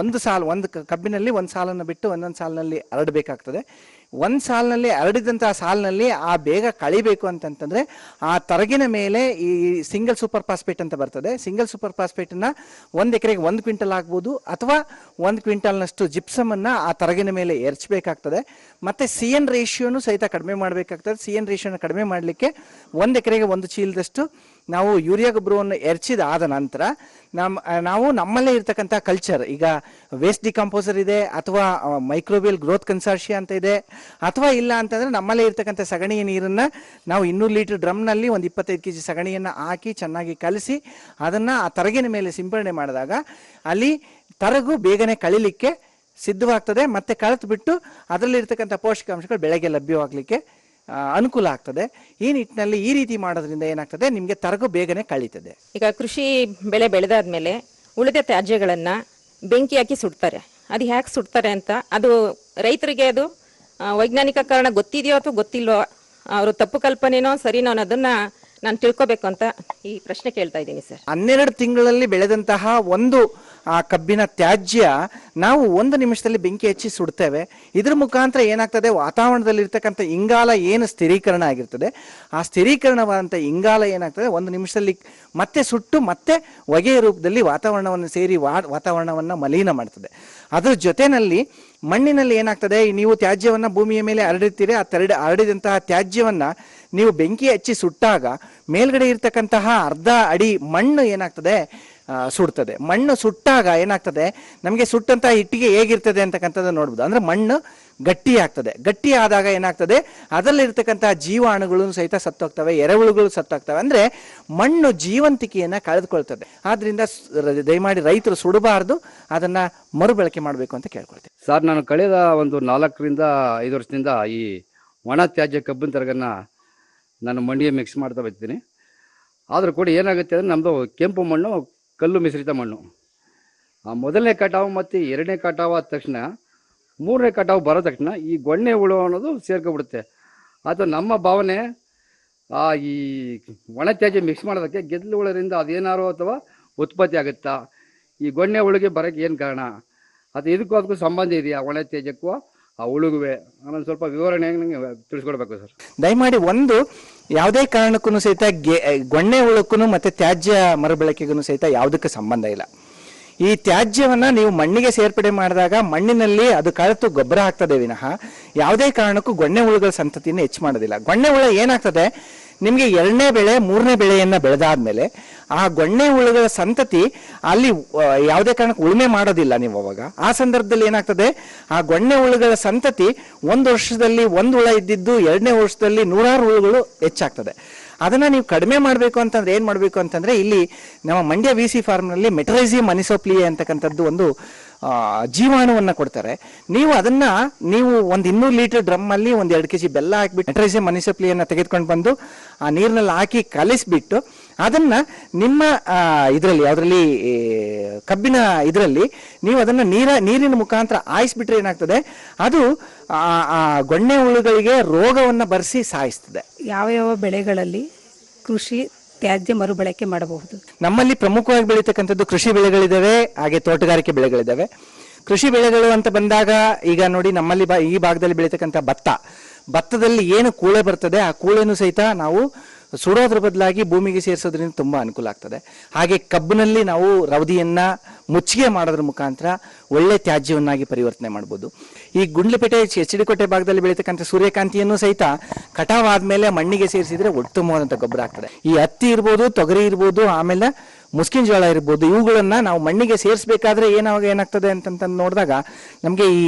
ಒಂದು ಸಾಲು ಒಂದು ಕಬ್ಬಿನಲ್ಲಿ ಒಂದು ಸಾಲನ್ನು ಬಿಟ್ಟು ಒಂದೊಂದು ಸಾಲಿನಲ್ಲಿ ಹರಡಬೇಕಾಗ್ತದೆ ಒಂದು ಸಾಲಿನಲ್ಲಿ ಹರಡಿದಂಥ ಸಾಲಿನಲ್ಲಿ ಆ ಬೇಗ ಕಳಿಬೇಕು ಅಂತಂತಂದರೆ ಆ ತರಗಿನ ಮೇಲೆ ಈ ಸಿಂಗಲ್ ಸೂಪರ್ ಫಾಸ್ಫೇಟ್ ಅಂತ ಬರ್ತದೆ. ಸಿಂಗಲ್ ಸೂಪರ್ ಫಾಸ್ಫೇಟನ್ನು ಒಂದು ಎಕರೆಗೆ ಒಂದು ಕ್ವಿಂಟಲ್ ಆಗ್ಬೋದು ಅಥವಾ ಒಂದು ಕ್ವಿಂಟಲ್ನಷ್ಟು ಜಿಪ್ಸಮನ್ನು ಆ ತರಗಿನ ಮೇಲೆ ಎರಚಬೇಕಾಗ್ತದೆ ಮತ್ತೆ ಸಿ ಎನ್ ರೇಷಿಯೋನು ಸಹಿತ ಕಡಿಮೆ ಮಾಡಬೇಕಾಗ್ತದೆ. ಸಿ ಎನ್ ರೇಷಿಯೋನ ಕಡಿಮೆ ಮಾಡಲಿಕ್ಕೆ ಒಂದು ಎಕರೆಗೆ ಒಂದು ಚೀಲದಷ್ಟು ನಾವು ಯೂರಿಯಾ ಗೊಬ್ಬರವನ್ನು ಆದ ನಂತರ ನಮ್ಮ ನಾವು ನಮ್ಮಲ್ಲೇ ಇರ್ತಕ್ಕಂಥ ಕಲ್ಚರ್ ಈಗ ವೇಸ್ಟ್ ಡಿಕಂಪೋಸರ್ ಇದೆ, ಅಥವಾ ಮೈಕ್ರೋಬಿಯಲ್ ಗ್ರೋತ್ ಕನ್ಸಾರ್ಷಿಯಾ ಅಂತ ಇದೆ, ಅಥವಾ ಇಲ್ಲ ಅಂತಂದರೆ ನಮ್ಮಲ್ಲೇ ಇರ್ತಕ್ಕಂಥ ಸಗಣಿಯ ನೀರನ್ನು ನಾವು ಇನ್ನೂರು ಲೀಟರ್ ಡ್ರಮ್ನಲ್ಲಿ ಒಂದು ಇಪ್ಪತ್ತೈದು ಕೆ ಜಿ ಸಗಣಿಯನ್ನು ಹಾಕಿ ಚೆನ್ನಾಗಿ ಕಲಸಿ, ಅದನ್ನು ಆ ತರಗಿನ ಮೇಲೆ ಸಿಂಪಡಣೆ ಮಾಡಿದಾಗ ಅಲ್ಲಿ ತರಗು ಬೇಗನೆ ಕಳಿಲಿಕ್ಕೆ ಸಿದ್ಧವಾಗ್ತದೆ, ಮತ್ತೆ ಕಳೆತು ಬಿಟ್ಟು ಅದರಲ್ಲಿರ್ತಕ್ಕಂಥ ಪೋಷಕಾಂಶಗಳು ಬೆಳೆಗೆ ಲಭ್ಯವಾಗಲಿಕ್ಕೆ ಅನುಕೂಲ ಆಗ್ತದೆ. ಈ ನಿಟ್ಟಿನಲ್ಲಿ ಈ ರೀತಿ ಮಾಡೋದ್ರಿಂದ ಏನಾಗ್ತದೆ? ನಿಮಗೆ ತರಗು ಬೇಗನೆ ಕಳೀತದೆ. ಈಗ ಕೃಷಿ ಬೆಳೆ ಬೆಳೆದಾದ್ಮೇಲೆ ಉಳಿದ ತ್ಯಾಜ್ಯಗಳನ್ನ ಬೆಂಕಿ ಹಾಕಿ ಸುಡ್ತಾರೆ. ಅದು ಹ್ಯಾಕ್ ಸುಡ್ತಾರೆ ಅಂತ ಅದು ರೈತರಿಗೆ ಅದು ವೈಜ್ಞಾನಿಕ ಕಾರಣ ಗೊತ್ತಿದೆಯೋ ಅಥವಾ ಗೊತ್ತಿಲ್ವೋ, ಅವರು ತಪ್ಪು ಕಲ್ಪನೆನೋ ಸರಿನೋ ಅನ್ನೋದನ್ನ ನಾನು ತಿಳ್ಕೊಬೇಕು ಅಂತ ಈ ಪ್ರಶ್ನೆ ಕೇಳ್ತಾ ಇದ್ದೀನಿ ಸರ್ ಹನ್ನೆರಡು ತಿಂಗಳಲ್ಲಿ ಬೆಳೆದಂತಹ ಒಂದು, ಆ, ಕಬ್ಬಿನ ತ್ಯಾಜ್ಯ ನಾವು ಒಂದು ನಿಮಿಷದಲ್ಲಿ ಬೆಂಕಿ ಹಚ್ಚಿ ಸುಡ್ತೇವೆ. ಇದ್ರ ಮುಖಾಂತರ ಏನಾಗ್ತದೆ ವಾತಾವರಣದಲ್ಲಿ ಇರ್ತಕ್ಕಂಥ ಇಂಗಾಲ ಏನು ಸ್ಥಿರೀಕರಣ ಆಗಿರ್ತದೆ, ಆ ಸ್ಥಿರೀಕರಣವಾದಂಥ ಇಂಗಾಲ ಏನಾಗ್ತದೆ, ಒಂದು ನಿಮಿಷದಲ್ಲಿ ಮತ್ತೆ ಸುಟ್ಟು ಮತ್ತೆ ಹೊಗೆಯ ರೂಪದಲ್ಲಿ ವಾತಾವರಣವನ್ನು ಸೇರಿ ವಾತಾವರಣವನ್ನು ಮಲಿನ ಮಾಡ್ತದೆ. ಅದರ ಜೊತೆನಲ್ಲಿ ಮಣ್ಣಿನಲ್ಲಿ ಏನಾಗ್ತದೆ? ನೀವು ತ್ಯಾಜ್ಯವನ್ನ ಭೂಮಿಯ ಮೇಲೆ ಹರಡುತ್ತೀರಿ ಆ ತೆರಡಿ, ಹರಡಿದಂತಹ ತ್ಯಾಜ್ಯವನ್ನ ನೀವು ಬೆಂಕಿ ಹಚ್ಚಿ ಸುಟ್ಟಾಗ ಮೇಲ್ಗಡೆ ಇರ್ತಕ್ಕಂತಹ ಅರ್ಧ ಅಡಿ ಮಣ್ಣು ಏನಾಗ್ತದೆ? ಸುಡ್ತದೆ. ಮಣ್ಣು ಸುಟ್ಟಾಗ ಏನಾಗ್ತದೆ? ನಮಗೆ ಸುಟ್ಟಂತಹ ಇಟ್ಟಿಗೆ ಹೇಗಿರ್ತದೆ ಅಂತಕ್ಕಂಥದ್ದು ನೋಡ್ಬೋದು. ಅಂದ್ರೆ ಮಣ್ಣು ಗಟ್ಟಿ ಆಗ್ತದೆ ಗಟ್ಟಿ ಆದಾಗ ಏನಾಗ್ತದೆ? ಅದರಲ್ಲಿರ್ತಕ್ಕಂತಹ ಜೀವಾಣುಗಳು ಸಹಿತ ಸತ್ತೋಗ್ತವೆ ಎರೆಹುಳುಗಳು ಸತ್ತೋಗ್ತವೆ. ಅಂದ್ರೆ ಮಣ್ಣು ಜೀವಂತಿಕೆಯನ್ನ ಕಳೆದುಕೊಳ್ತದೆ. ಆದ್ದರಿಂದ ದಯಮಾಡಿ ರೈತರು ಸುಡಬಾರ್ದು. ಅದನ್ನು ಮರುಬಳಕೆ ಮಾಡಬೇಕು ಅಂತ ಕೇಳ್ಕೊಳ್ತೀನಿ. ಸರ್, ನಾನು ಕಳೆದ ಒಂದು ನಾಲ್ಕರಿಂದ ಐದು ವರ್ಷದಿಂದ ಈ ಒಣ ತ್ಯಾಜ್ಯ ಕಬ್ಬಿನ ತರಗನ್ನ ನಾನು ಮಣ್ಣಿಗೆ ಮಿಕ್ಸ್ ಮಾಡ್ತಾ ಬರ್ತೀನಿ ಆದರೂ ಕೂಡ ಏನಾಗುತ್ತೆ ಅಂದರೆ ನಮ್ಮದು ಕೆಂಪು ಮಣ್ಣು ಕಲ್ಲು ಮಿಶ್ರಿತ ಮಣ್ಣು. ಆ ಮೊದಲನೇ ಕಟಾವು ಮತ್ತು ಎರಡನೇ ಕಟಾವು ಆದ ತಕ್ಷಣ ಮೂರನೇ ಕಟಾವು ಬರೋ ತಕ್ಷಣ ಈ ಗೊಣ್ಣೆ ಹುಳು ಅನ್ನೋದು ಸೇರ್ಕೊಬಿಡುತ್ತೆ. ಅದು ನಮ್ಮ ಭಾವನೆ, ಆ, ಈ ಒಣ ತ್ಯಾಜ್ಯ ಮಿಕ್ಸ್ ಮಾಡೋದಕ್ಕೆ ಗೆದ್ದಲು ಹುಳರಿಂದ ಅದೇನಾರು ಅಥವಾ ಉತ್ಪತ್ತಿ ಆಗುತ್ತಾ? ಈ ಗೊಣ್ಣೆ ಹುಳುಗೆ ಬರೋಕ್ಕೆ ಏನು ಕಾರಣ? ಅದು ಇದಕ್ಕೂ ಅದಕ್ಕೂ ಸಂಬಂಧ ಇದೆಯಾ ಒಣ ತ್ಯಾಜ್ಯಕ್ಕೂ, ಆ ಹುಳುಗುವೆ? ಅನ್ನೋದು ಸ್ವಲ್ಪ ವಿವರಣೆ ತಿಳಿಸ್ಕೊಡ್ಬೇಕು ಸರ್. ದಯಮಾಡಿ ಒಂದು, ಯಾವುದೇ ಕಾರಣಕ್ಕೂ ಸಹಿತ ಗೊಣ್ಣೆ ಹುಳಕ್ಕೂ ಮತ್ತೆ ತ್ಯಾಜ್ಯ ಮರುಬಳಕೆಗೂ ಸಹಿತ ಯಾವುದಕ್ಕೂ ಸಂಬಂಧ ಇಲ್ಲ. ಈ ತ್ಯಾಜ್ಯವನ್ನ ನೀವು ಮಣ್ಣಿಗೆ ಸೇರ್ಪಡೆ ಮಾಡಿದಾಗ ಮಣ್ಣಿನಲ್ಲಿ ಅದು ಕಳೆತು ಗೊಬ್ಬರ ಆಗ್ತದೆ ವಿನಃ ಯಾವುದೇ ಕಾರಣಕ್ಕೂ ಗೊಣ್ಣೆ ಹುಳುಗಳ ಸಂತತಿಯನ್ನು ಹೆಚ್ಚು ಮಾಡೋದಿಲ್ಲ. ಗೊಣ್ಣೆ ಹುಳ ಏನಾಗ್ತದೆ? ನಿಮಗೆ ಎರಡನೇ ಬೆಳೆ, ಮೂರನೇ ಬೆಳೆಯನ್ನ ಬೆಳೆದಾದ್ಮೇಲೆ ಆ ಗೊಣ್ಣೆ ಹುಳುಗಳ ಸಂತತಿ ಅಲ್ಲಿ ಯಾವುದೇ ಕಾರಣಕ್ಕೂ ಉಳುಮೆ ಮಾಡೋದಿಲ್ಲ ನೀವು ಅವಾಗ. ಆ ಸಂದರ್ಭದಲ್ಲಿ ಏನಾಗ್ತದೆ? ಆ ಗೊಣ್ಣೆ ಹುಳುಗಳ ಸಂತತಿ ಒಂದು ವರ್ಷದಲ್ಲಿ ಒಂದು ಹುಳ ಇದ್ದಿದ್ದು ಎರಡನೇ ವರ್ಷದಲ್ಲಿ ನೂರಾರು ಹುಳುಗಳು ಹೆಚ್ಚಾಗ್ತದೆ. ಅದನ್ನ ನೀವು ಕಡಿಮೆ ಮಾಡಬೇಕು ಅಂತಂದ್ರೆ ಏನು ಮಾಡಬೇಕು ಅಂತಂದ್ರೆ ಇಲ್ಲಿ ನಮ್ಮ ಮಂಡ್ಯ ವಿ ಸಿ ಫಾರ್ಮ್ನಲ್ಲಿ ಮೆಟ್ರೈಸಿಯಂ ಅನಿಸೋಪ್ಲಿಯೆ ಅಂತಕ್ಕಂಥದ್ದು ಒಂದು ಜೀವಾಣುವನ್ನು ಕೊಡ್ತಾರೆ. ನೀವು ಅದನ್ನ ನೀವು ಒಂದು ಇನ್ನೂರು ಲೀಟರ್ ಡ್ರಮ್ ಅಲ್ಲಿ ಎರಡು ಕೆ ಕೆಜಿ ಬೆಲ್ಲ ಹಾಕಿಬಿಟ್ಟು ಮೆಟ್ರೈಸಿಯಂ ಅನಿಸೋಪ್ಲಿಯನ್ನ ತೆಗೆದುಕೊಂಡು ಬಂದು ಆ ನೀರಿನಲ್ಲಿ ಹಾಕಿ ಕಲಿಸ್ಬಿಟ್ಟು ಅದನ್ನ ನಿಮ್ಮ ಇದರಲ್ಲಿ, ಅದರಲ್ಲಿ ಕಬ್ಬಿನ ಇದರಲ್ಲಿ ನೀವು ಅದನ್ನ ನೀರ, ನೀರಿನ ಮುಖಾಂತರ ಆಯಿಸ್ಬಿಟ್ರೆ ಏನಾಗ್ತದೆ? ಅದು ಆ ಗೊಣ್ಣೆ ಹುಳುಗಳಿಗೆ ರೋಗವನ್ನು ಬರೆಸಿ ಸಾಯಿಸ್ತದೆ. ಯಾವ ಯಾವ ಬೆಳೆಗಳಲ್ಲಿ ಕೃಷಿ ತ್ಯಾಜ್ಯ ಮರುಬಳಕೆ ಮಾಡಬಹುದು? ನಮ್ಮಲ್ಲಿ ಪ್ರಮುಖವಾಗಿ ಬೆಳೀತಕ್ಕಂಥದ್ದು ಕೃಷಿ ಬೆಳೆಗಳಿದ್ದಾವೆ ಹಾಗೆ ತೋಟಗಾರಿಕೆ ಬೆಳೆಗಳಿದ್ದಾವೆ ಕೃಷಿ ಬೆಳೆಗಳು ಅಂತ ಬಂದಾಗ ಈಗ ನೋಡಿ ನಮ್ಮಲ್ಲಿ ಬಾ ಈ ಭಾಗದಲ್ಲಿ ಬೆಳೀತಕ್ಕಂಥ ಭತ್ತ. ಭತ್ತದಲ್ಲಿ ಏನು ಕೂಳೆ ಬರ್ತದೆ ಆ ಕೂಳೆನೂ ಸಹಿತ ನಾವು ಸುಡೋದ್ರ ಬದಲಾಗಿ ಭೂಮಿಗೆ ಸೇರಿಸೋದ್ರಿಂದ ತುಂಬ ಅನುಕೂಲ ಆಗ್ತದೆ. ಹಾಗೆ ಕಬ್ಬಿನಲ್ಲಿ ನಾವು ರವದಿಯನ್ನು ಮುಚ್ಚಿಗೆ ಮಾಡೋದ್ರ ಮುಖಾಂತರ ಒಳ್ಳೆ ತ್ಯಾಜ್ಯವನ್ನಾಗಿ ಪರಿವರ್ತನೆ ಮಾಡ್ಬೋದು. ಈ ಗುಂಡ್ಲಪೇಟೆ ಎಚ್ ಕೋಟೆ ಭಾಗದಲ್ಲಿ ಬೆಳೀತಕ್ಕಂಥ ಸೂರ್ಯಕಾಂತಿಯನ್ನು ಸಹಿತ ಕಟಾವ್ ಆದ್ಮೇಲೆ ಮಣ್ಣಿಗೆ ಸೇರಿಸಿದ್ರೆ ಉತ್ತಮವಾದಂಥ ಗೊಬ್ಬರ ಆಗ್ತದೆ. ಈ ಹತ್ತಿ ಇರ್ಬೋದು, ತೊಗರಿ ಇರ್ಬೋದು, ಆಮೇಲೆ ಮುಸ್ಕಿನ ಜೋಳ ಇರ್ಬೋದು, ಇವುಗಳನ್ನ ನಾವು ಮಣ್ಣಿಗೆ ಸೇರಿಸಬೇಕಾದ್ರೆ ಏನಾಗ ಏನಾಗ್ತದೆ ಅಂತಂತಂದು ನೋಡಿದಾಗ ನಮಗೆ ಈ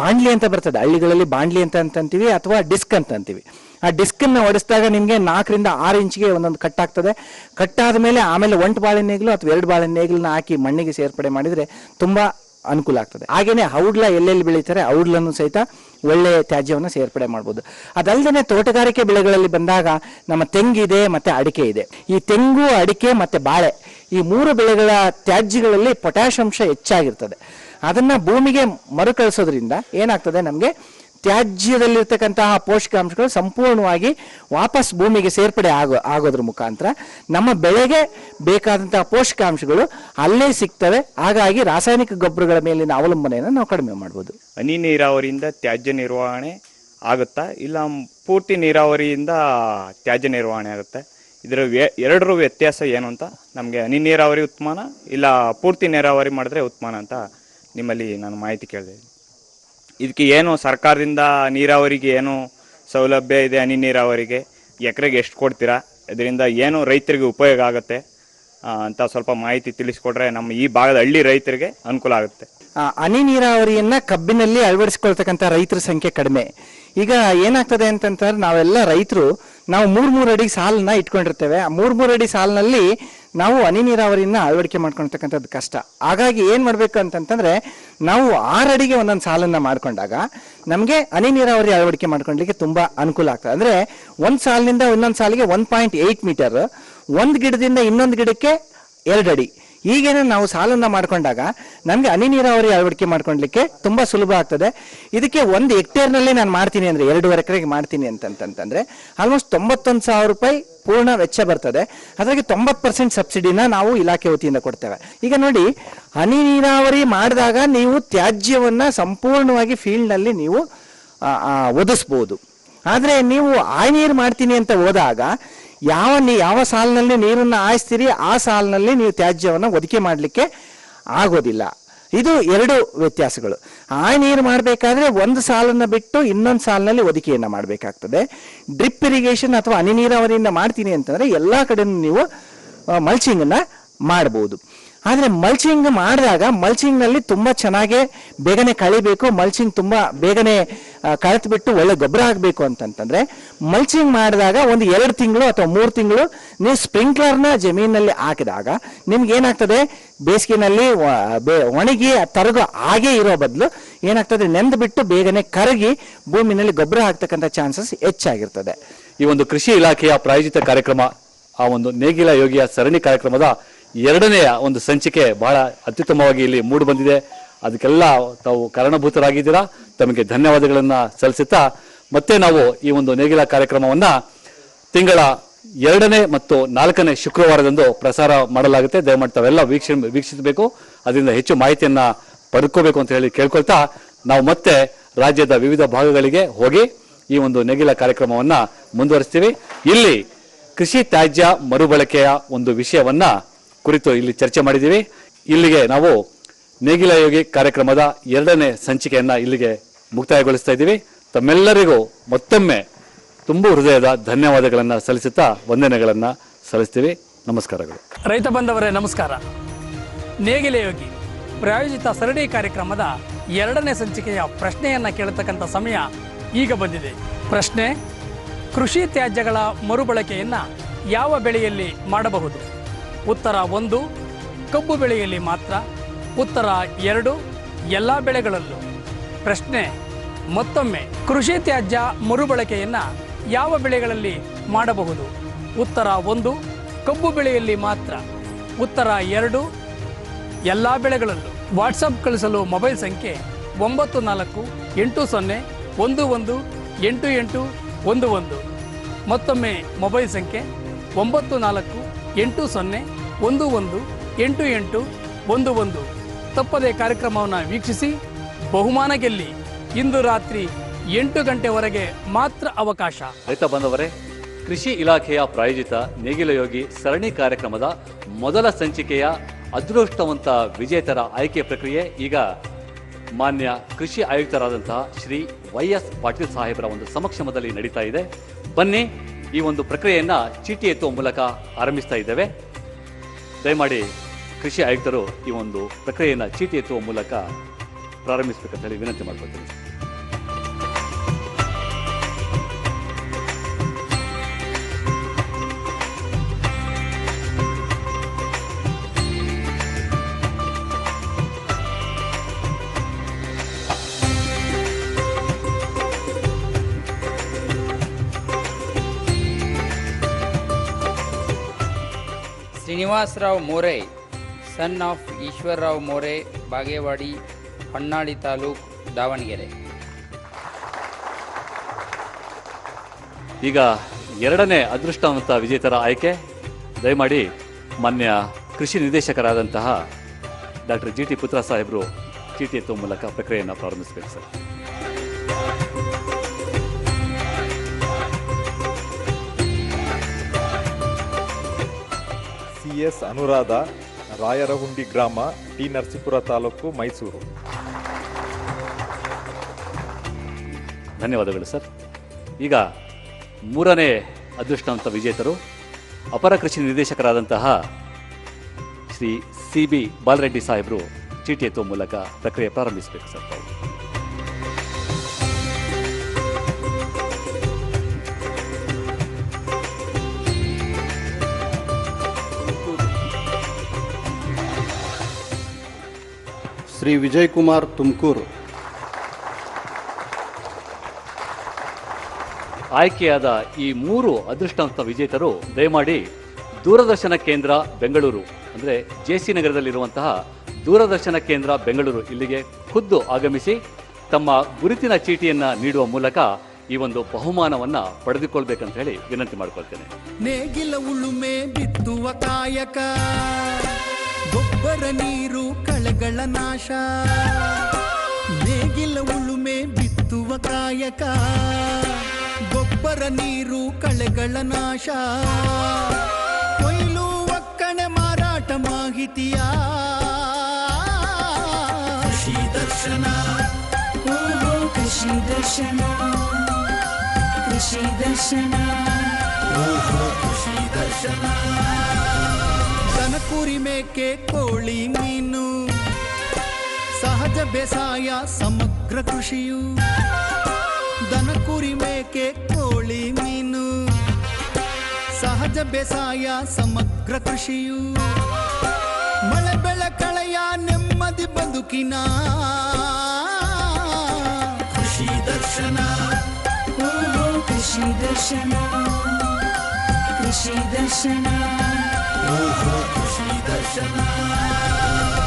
ಬಾಂಡ್ಲಿ ಅಂತ ಬರ್ತದೆ. ಹಳ್ಳಿಗಳಲ್ಲಿ ಬಾಂಡ್ಲಿ ಅಂತ ಅಂತಂತೀವಿ ಅಥವಾ ಡಿಸ್ಕ್ ಅಂತ ಅಂತೀವಿ. ಆ ಡಿಸ್ಕನ್ನು ಹೊಡೆಸಿದಾಗ ನಿಮಗೆ ನಾಲ್ಕರಿಂದ ಆರು ಇಂಚಿಗೆ ಒಂದೊಂದು ಕಟ್ ಆಗ್ತದೆ. ಕಟ್ ಆದ್ಮೇಲೆ ಆಮೇಲೆ ಒಂಟು ಬಾಳೆನೇಗ್ಲು ಅಥವಾ ಎರಡು ಬಾಳೆನೇಗ್ಲನ್ನ ಹಾಕಿ ಮಣ್ಣಿಗೆ ಸೇರ್ಪಡೆ ಮಾಡಿದ್ರೆ ತುಂಬಾ ಅನುಕೂಲ ಆಗ್ತದೆ. ಹಾಗೇನೆ ಔಡ್ಲ ಎಲ್ಲೆಲ್ಲಿ ಬೆಳೀತಾರೆ ಔಡ್ಲನ್ನು ಸಹಿತ ಒಳ್ಳೆಯ ತ್ಯಾಜ್ಯವನ್ನು ಸೇರ್ಪಡೆ ಮಾಡ್ಬೋದು. ಅದಲ್ಲದೆ ತೋಟಗಾರಿಕೆ ಬೆಳೆಗಳಲ್ಲಿ ಬಂದಾಗ ನಮ್ಮ ತೆಂಗಿದೆ ಮತ್ತೆ ಅಡಿಕೆ ಇದೆ. ಈ ತೆಂಗು, ಅಡಿಕೆ ಮತ್ತೆ ಬಾಳೆ ಈ ಮೂರು ಬೆಳೆಗಳ ತ್ಯಾಜ್ಯಗಳಲ್ಲಿ ಪೊಟ್ಯಾಶ್ ಅಂಶ ಹೆಚ್ಚಾಗಿರ್ತದೆ. ಅದನ್ನ ಭೂಮಿಗೆ ಮರುಕಳಿಸೋದ್ರಿಂದ ಏನಾಗ್ತದೆ ನಮಗೆ ತ್ಯಾಜ್ಯದಲ್ಲಿರ್ತಕ್ಕಂತಹ ಪೋಷಕಾಂಶಗಳು ಸಂಪೂರ್ಣವಾಗಿ ವಾಪಸ್ ಭೂಮಿಗೆ ಸೇರ್ಪಡೆ ಆಗೋ, ಆಗೋದ್ರ ಮುಖಾಂತರ ನಮ್ಮ ಬೆಳೆಗೆ ಬೇಕಾದಂತಹ ಪೋಷಕಾಂಶಗಳು ಅಲ್ಲೇ ಸಿಗ್ತವೆ. ಹಾಗಾಗಿ ರಾಸಾಯನಿಕ ಗೊಬ್ಬರಗಳ ಮೇಲಿನ ಅವಲಂಬನೆಯನ್ನು ನಾವು ಕಡಿಮೆ ಮಾಡ್ಬೋದು. ಹನಿ ನೀರಾವರಿಯಿಂದ ತ್ಯಾಜ್ಯ ನಿರ್ವಹಣೆ ಆಗುತ್ತಾ? ಇಲ್ಲ ಪೂರ್ತಿ ನೀರಾವರಿಯಿಂದ ತ್ಯಾಜ್ಯ ನಿರ್ವಹಣೆ ಆಗುತ್ತೆ? ಇದರ ಎರಡರ ವ್ಯತ್ಯಾಸ ಏನು ಅಂತ ನಮಗೆ ಹನಿ ನೀರಾವರಿ ಉತ್ಮಾನ ಇಲ್ಲ ಪೂರ್ತಿ ನೀರಾವರಿ ಮಾಡಿದ್ರೆ ಉತ್ಮಾನ ಅಂತ ನಿಮ್ಮಲ್ಲಿ ನಾನು ಮಾಹಿತಿ ಕೇಳಿದೆ. ಇದಕ್ಕೆ ಏನು ಸರ್ಕಾರದಿಂದ ನೀರಾವರಿಗೆ ಏನು ಸೌಲಭ್ಯ ಇದೆ ಹನಿ ನೀರಾವರಿಗೆ ಎಕರೆಗೆ ಎಷ್ಟು ಕೊಡ್ತೀರಾ? ಇದರಿಂದ ಏನು ರೈತರಿಗೆ ಉಪಯೋಗ ಆಗುತ್ತೆ? ಅಂತ ಸ್ವಲ್ಪ ಮಾಹಿತಿ ತಿಳಿಸ್ಕೊಟ್ರೆ ನಮ್ಮ ಈ ಭಾಗದ ಹಳ್ಳಿ ರೈತರಿಗೆ ಅನುಕೂಲ ಆಗುತ್ತೆ. ಹನಿ ನೀರಾವರಿಯನ್ನ ಕಬ್ಬಿನಲ್ಲಿ ಅಳವಡಿಸ್ಕೊಳ್ತಕ್ಕಂಥ ರೈತರ ಸಂಖ್ಯೆ ಕಡಿಮೆ. ಈಗ ಏನಾಗ್ತದೆ ಅಂತಂತಂದ್ರೆ ನಾವೆಲ್ಲ ರೈತರು, ನಾವು ಮೂರ್ ಮೂರ್ ಅಡಿ ಸಾಲನ್ನ ಇಟ್ಕೊಂಡಿರ್ತೇವೆ. ಆ ಮೂರ್ ಮೂರ್ ಅಡಿ ಸಾಲಿನಲ್ಲಿ ನಾವು ಹನಿ ನೀರಾವರಿಯನ್ನ ಅಳವಡಿಕೆ ಮಾಡ್ಕೊಳ್ತಕ್ಕಂಥದ್ದು ಕಷ್ಟ. ಹಾಗಾಗಿ ಏನು ಮಾಡಬೇಕು ಅಂತಂತಂದರೆ, ನಾವು ಆರಡಿಗೆ ಒಂದೊಂದು ಸಾಲನ್ನ ಮಾಡ್ಕೊಂಡಾಗ ನಮಗೆ ಹನಿ ನೀರಾವರಿ ಅಳವಡಿಕೆ ಮಾಡ್ಕೊಳ್ಲಿಕ್ಕೆ ತುಂಬಾ ಅನುಕೂಲ ಆಗ್ತದೆ. ಅಂದ್ರೆ ಒಂದ್ ಸಾಲಿನಿಂದ ಇನ್ನೊಂದು ಸಾಲಿಗೆ ಒನ್ ಪಾಯಿಂಟ್ ಏಟ್ ಮೀಟರ್ ಒಂದು ಗಿಡದಿಂದ ಇನ್ನೊಂದು ಗಿಡಕ್ಕೆ ಎರಡು ಅಡಿ. ಹೀಗೇನೆ ನಾವು ಸಾಲನ್ನ ಮಾಡ್ಕೊಂಡಾಗ ನಮ್ಗೆ ಹನಿ ನೀರಾವರಿ ಅಳವಡಿಕೆ ಮಾಡ್ಕೊಳ್ಲಿಕ್ಕೆ ತುಂಬಾ ಸುಲಭ ಆಗ್ತದೆ. ಇದಕ್ಕೆ ಒಂದು ಹೆಕ್ಟೇರ್ನಲ್ಲಿ ನಾನು ಮಾಡ್ತೀನಿ ಅಂದ್ರೆ ಎರಡೂವರೆ ಎಕರೆಗೆ ಮಾಡ್ತೀನಿ ಅಂತಂತಂದ್ರೆ ಆಲ್ಮೋಸ್ಟ್ ತೊಂಬತ್ತೊಂದು ಸಾವಿರ ರೂಪಾಯಿ ಪೂರ್ಣ ವೆಚ್ಚ ಬರ್ತದೆ. ಅದ್ರಾಗೆ ತೊಂಬತ್ತು ಪರ್ಸೆಂಟ್ ಸಬ್ಸಿಡಿನ ನಾವು ಇಲಾಖೆ ವತಿಯಿಂದ ಕೊಡ್ತೇವೆ. ಈಗ ನೋಡಿ ಹನಿ ನೀರಾವರಿ ಮಾಡಿದಾಗ ನೀವು ತ್ಯಾಜ್ಯವನ್ನ ಸಂಪೂರ್ಣವಾಗಿ ಫೀಲ್ಡ್ನಲ್ಲಿ ನೀವು ಆ, ಆ, ಒದಿಸ್ಬೋದು. ಆದ್ರೆ ನೀವು ಆಯ್ ನೀರು ಮಾಡ್ತೀನಿ ಅಂತ ಹೋದಾಗ ಯಾವ ನೀ ಯಾವ ಸಾಲಿನಲ್ಲಿ ನೀರನ್ನು ಹಾಯಿಸ್ತೀರಿ, ಆ ಸಾಲಿನಲ್ಲಿ ನೀವು ತ್ಯಾಜ್ಯವನ್ನು ಒದಿಕೆ ಮಾಡಲಿಕ್ಕೆ ಆಗೋದಿಲ್ಲ. ಇದು ಎರಡು ವ್ಯತ್ಯಾಸಗಳು. ಆ ನೀರು ಮಾಡಬೇಕಾದ್ರೆ ಒಂದು ಸಾಲನ್ನ ಬಿಟ್ಟು ಇನ್ನೊಂದು ಸಾಲಿನಲ್ಲಿ ಒದಿಕೆಯನ್ನ ಮಾಡಬೇಕಾಗ್ತದೆ. ಡ್ರಿಪ್ ಇರಿಗೇಷನ್ ಅಥವಾ ಹನಿ ನೀರಾವರಿಯಿಂದ ಮಾಡ್ತೀನಿ ಅಂತಂದ್ರೆ ಎಲ್ಲಾ ಕಡೆನೂ ನೀವು ಮಲ್ಚಿಂಗನ್ನು ಮಾಡ್ಬೋದು. ಆದ್ರೆ ಮಲ್ಚಿಂಗ್ ಮಾಡಿದಾಗ ಮಲ್ಚಿಂಗ್ನಲ್ಲಿ ತುಂಬಾ ಚೆನ್ನಾಗಿ ಬೇಗನೆ ಕಳಿಬೇಕು ಮಲ್ಚಿಂಗ್ ತುಂಬಾ ಬೇಗನೆ ಕಳೆತ್ಬಿಟ್ಟು ಒಳ್ಳೆ ಗೊಬ್ಬರ ಆಗಬೇಕು ಅಂತಂತಂದ್ರೆ ಮಲ್ಚಿಂಗ್ ಮಾಡಿದಾಗ ಒಂದು ಎರಡು ತಿಂಗಳು ಅಥವಾ ಮೂರು ತಿಂಗಳು ನೀವು ಸ್ಪ್ರಿಂಕ್ಲರ್ನ ಜಮೀನಲ್ಲಿ ಹಾಕಿದಾಗ ನಿಮ್ಗೆ ಏನಾಗ್ತದೆ? ಬೇಸಿಗೆನಲ್ಲಿ ಒಣಗಿ ತರಗೋ ಹಾಗೆ ಇರೋ ಬದಲು ಏನಾಗ್ತದೆ? ನೆಂದು ಬಿಟ್ಟು ಬೇಗನೆ ಕರಗಿ ಭೂಮಿನಲ್ಲಿ ಗೊಬ್ಬರ ಹಾಕ್ತಕ್ಕಂಥ ಚಾನ್ಸಸ್ ಹೆಚ್ಚಾಗಿರ್ತದೆ. ಈ ಒಂದು ಕೃಷಿ ಇಲಾಖೆಯ ಪ್ರಾಯೋಜಿತ ಕಾರ್ಯಕ್ರಮ, ಆ ಒಂದು ನೇಗಿಲ ಯೋಗಿಯ ಸರಣಿ ಕಾರ್ಯಕ್ರಮದ ಎರಡನೆಯ ಒಂದು ಸಂಚಿಕೆ ಬಹಳ ಅತ್ಯುತ್ತಮವಾಗಿ ಇಲ್ಲಿ ಮೂಡಿ ಬಂದಿದೆ. ಅದಕ್ಕೆಲ್ಲ ತಾವು ಕಾರಣಭೂತರಾಗಿದ್ದೀರಾ? ತಮಗೆ ಧನ್ಯವಾದಗಳನ್ನು ಸಲ್ಲಿಸುತ್ತಾ ಮತ್ತೆ ನಾವು ಈ ಒಂದು ನೇಗಿಲ ಕಾರ್ಯಕ್ರಮವನ್ನು ತಿಂಗಳ ಎರಡನೇ ಮತ್ತು ನಾಲ್ಕನೇ ಶುಕ್ರವಾರದಂದು ಪ್ರಸಾರ ಮಾಡಲಾಗುತ್ತೆ. ದಯಮಾಡಿ ತಾವೆಲ್ಲ ವೀಕ್ಷ, ವೀಕ್ಷಿಸಬೇಕು. ಅದರಿಂದ ಹೆಚ್ಚು ಮಾಹಿತಿಯನ್ನು ಪಡ್ಕೋಬೇಕು ಅಂತ ಹೇಳಿ ಕೇಳ್ಕೊಳ್ತಾ ನಾವು ಮತ್ತೆ ರಾಜ್ಯದ ವಿವಿಧ ಭಾಗಗಳಿಗೆ ಹೋಗಿ ಈ ಒಂದು ನೇಗಿಲ ಕಾರ್ಯಕ್ರಮವನ್ನು ಮುಂದುವರಿಸ್ತೀವಿ. ಇಲ್ಲಿ ಕೃಷಿ ತ್ಯಾಜ್ಯ ಮರುಬಳಕೆಯ ಒಂದು ವಿಷಯವನ್ನ ಕುರಿತು ಇಲ್ಲಿ ಚರ್ಚೆ ಮಾಡಿದ್ದೀವಿ. ಇಲ್ಲಿಗೆ ನಾವು ನೇಗಿಲ ಯೋಗಿ ಕಾರ್ಯಕ್ರಮದ ಎರಡನೇ ಸಂಚಿಕೆಯನ್ನ ಇಲ್ಲಿಗೆ ಮುಕ್ತಾಯಗೊಳಿಸ್ತಾ ಇದ್ದೀವಿ. ತಮ್ಮೆಲ್ಲರಿಗೂ ಮತ್ತೊಮ್ಮೆ ತುಂಬು ಹೃದಯದ ಧನ್ಯವಾದಗಳನ್ನ ಸಲ್ಲಿಸುತ್ತಾ ವಂದನೆಗಳನ್ನ ಸಲ್ಲಿಸ್ತೀವಿ. ನಮಸ್ಕಾರಗಳು. ರೈತ ಬಂಧವರೇ, ನಮಸ್ಕಾರ. ನೇಗಿಲ ಯೋಗಿ ಪ್ರಾಯೋಜಿತ ಸರಣಿ ಕಾರ್ಯಕ್ರಮದ ಎರಡನೇ ಸಂಚಿಕೆಯ ಪ್ರಶ್ನೆಯನ್ನ ಕೇಳತಕ್ಕಂಥ ಸಮಯ ಈಗ ಬಂದಿದೆ. ಪ್ರಶ್ನೆ, ಕೃಷಿ ತ್ಯಾಜ್ಯಗಳ ಮರುಬಳಕೆಯನ್ನು ಯಾವ ಬೆಳೆಯಲ್ಲಿ ಮಾಡಬಹುದು? ಉತ್ತರ ಒಂದು, ಕಬ್ಬು ಬೆಳೆಯಲ್ಲಿ ಮಾತ್ರ. ಉತ್ತರ ಎರಡು, ಎಲ್ಲ ಬೆಳೆಗಳಲ್ಲೂ. ಪ್ರಶ್ನೆ, ಮತ್ತೊಮ್ಮೆ, ಕೃಷಿ ತ್ಯಾಜ್ಯ ಮರುಬಳಕೆಯನ್ನ ಯಾವ ಬೆಳೆಗಳಲ್ಲಿ ಮಾಡಬಹುದು? ಉತ್ತರ ಒಂದು, ಕಬ್ಬು ಬೆಳೆಯಲ್ಲಿ ಮಾತ್ರ. ಉತ್ತರ ಎರಡು, ಎಲ್ಲ ಬೆಳೆಗಳಲ್ಲೂ. ವಾಟ್ಸಪ್ ಕಳಿಸಲು ಮೊಬೈಲ್ ಸಂಖ್ಯೆ ಒಂಬತ್ತು ನಾಲ್ಕು, ಎಂಟು ಸೊನ್ನೆ, ಒಂದು ಒಂದು, ಎಂಟು ಎಂಟು, ಒಂದು ಒಂದು. ಮತ್ತೊಮ್ಮೆ ಮೊಬೈಲ್ ಸಂಖ್ಯೆ ಒಂಬತ್ತು ನಾಲ್ಕು, ಎಂಟು ಸೊನ್ನೆ ಒಂದು ಒಂದು ಎಂಟು ಎಂಟು ಒಂದು ಒಂದು. ತಪ್ಪದೆ ಕಾರ್ಯಕ್ರಮವನ್ನು ವೀಕ್ಷಿಸಿ, ಬಹುಮಾನ ಗೆಲ್ಲಿ. ಇಂದು ರಾತ್ರಿ ಎಂಟು ಗಂಟೆವರೆಗೆ ಮಾತ್ರ ಅವಕಾಶ. ರೈತ ಬಂದವರೇ, ಕೃಷಿ ಇಲಾಖೆಯ ಪ್ರಾಯೋಜಿತ ನೇಗಿಲಯೋಗಿ ಸರಣಿ ಕಾರ್ಯಕ್ರಮದ ಮೊದಲ ಸಂಚಿಕೆಯ ಅದೃಷ್ಟವಂತ ವಿಜೇತರ ಆಯ್ಕೆ ಪ್ರಕ್ರಿಯೆ ಈಗ ಮಾನ್ಯ ಕೃಷಿ ಆಯುಕ್ತರಾದಂತಹ ಶ್ರೀ ವೈ ಎಸ್ ಪಾಟೀಲ್ ಸಾಹೇಬರ ಒಂದು ಸಮಕ್ಷಮದಲ್ಲಿ ನಡೀತಾ ಇದೆ. ಬನ್ನಿ, ಈ ಒಂದು ಪ್ರಕ್ರಿಯೆಯನ್ನು ಚೀಟಿ ಎತ್ತುವ ಮೂಲಕ ಆರಂಭಿಸ್ತಾ ಇದ್ದೇವೆ. ದಯಮಾಡಿ ಕೃಷಿ ಆಯುಕ್ತರು ಈ ಒಂದು ಪ್ರಕ್ರಿಯೆಯನ್ನು ಚೀಟಿ ಎತ್ತುವ ಮೂಲಕ ಪ್ರಾರಂಭಿಸಬೇಕಂತ ಹೇಳಿ ವಿನಂತಿ ಮಾಡ್ಕೊಳ್ತೀನಿ. Srinivasrao More son of Eshwarrao More, Bagewadi, Honnali taluk, Davanagere. ಈಗ ಎರಡನೇ ಅದೃಷ್ಟವಂತ ವಿಜೇತರ ಆಯ್ಕೆ. ದಯಮಾಡಿ ಮಾನ್ಯ ಕೃಷಿ ನಿರ್ದೇಶಕರಾದಂತಹ ಡಾಕ್ಟರ್ ಜಿ ಟಿ ಪುತ್ರ ಸಾಹೇಬರು, ಚೀಟಿ ಎತ್ತುವ ಮೂಲಕ ಪ್ರಕ್ರಿಯೆಯನ್ನು ಪ್ರಾರಂಭಿಸಬೇಕು ಸರ್. ಎಸ್ ಅನುರಾಧ, ರಾಯರಹುಂಡಿ ಗ್ರಾಮ, ಟಿ ನರಸೀಪುರ ತಾಲೂಕು, ಮೈಸೂರು. ಧನ್ಯವಾದಗಳು ಸರ್. ಈಗ ಮೂರನೇ ಅದೃಷ್ಟವಂತ ವಿಜೇತರು, ಅಪರ ಕೃಷಿ ನಿರ್ದೇಶಕರಾದಂತಹ ಶ್ರೀ ಸಿ ಬಿ ಬಾಲರೆಡ್ಡಿ ಸಾಹೇಬರು ಚೀಟಿ ಎತ್ತುವ ಮೂಲಕ ಪ್ರಕ್ರಿಯೆ ಪ್ರಾರಂಭಿಸಬೇಕು ಸರ್. ಶ್ರೀ ವಿಜಯ್ ಕುಮಾರ್ ತುಮಕೂರು. ಆಯ್ಕೆಯಾದ ಈ ಮೂರು ಅದೃಷ್ಟವಂತ ವಿಜೇತರು ದಯಮಾಡಿ ದೂರದರ್ಶನ ಕೇಂದ್ರ ಬೆಂಗಳೂರು ಅಂದರೆ ಜೆ ಸಿ ನಗರದಲ್ಲಿರುವಂತಹ ದೂರದರ್ಶನ ಕೇಂದ್ರ ಬೆಂಗಳೂರು ಇಲ್ಲಿಗೆ ಖುದ್ದು ಆಗಮಿಸಿ ತಮ್ಮ ಗುರುತಿನ ಚೀಟಿಯನ್ನು ನೀಡುವ ಮೂಲಕ ಈ ಒಂದು ಬಹುಮಾನವನ್ನು ಪಡೆದುಕೊಳ್ಬೇಕಂತ ಹೇಳಿ ವಿನಂತಿ ಮಾಡ್ಕೊಳ್ತೇನೆ. ನೇಗಿಲ ಉಳುಮೆ ಬಿತ್ತುವ ಕಾಯಕ. ಗೊಬ್ಬರ ನೀರು ಕಳೆಗಳ ನಾಶ. ನೇಗಿಲ ಉಳುಮೆ ಬಿತ್ತುವ ಕಾಯಕ. ಗೊಬ್ಬರ ನೀರು ಕಳೆಗಳ ನಾಶ. ಕೊಯ್ಲು ಒಕ್ಕಣೆ ಮಾರಾಟ ಮಾಹಿತಿಯ. ಕೃಷಿ ದರ್ಶನ. ಕೃಷಿ ದರ್ಶನ. ಕೃಷಿ ದರ್ಶನ. ಕೃಷಿ ದರ್ಶನ. ದನ ಕುರಿ ಮೇಕೆ ಕೋಳಿ ಮೀನು. ಸಹಜ ಬೇಸಾಯ ಸಮಗ್ರ ಕೃಷಿಯು. ದನ ಕುರಿ ಮೇಕೆ ಕೋಳಿ ಮೀನು. ಸಹಜ ಬೇಸಾಯ ಸಮಗ್ರ ಕೃಷಿಯು. ಮಳೆ ಬೆಳೆ ಕಳೆಯ ನೆಮ್ಮದಿ ಬದುಕಿನ ಕೃಷಿ ದರ್ಶನ. ಓಹೋ ಕೃಷಿ ದರ್ಶನ. ಕೃಷಿ ದರ್ಶನ. 什么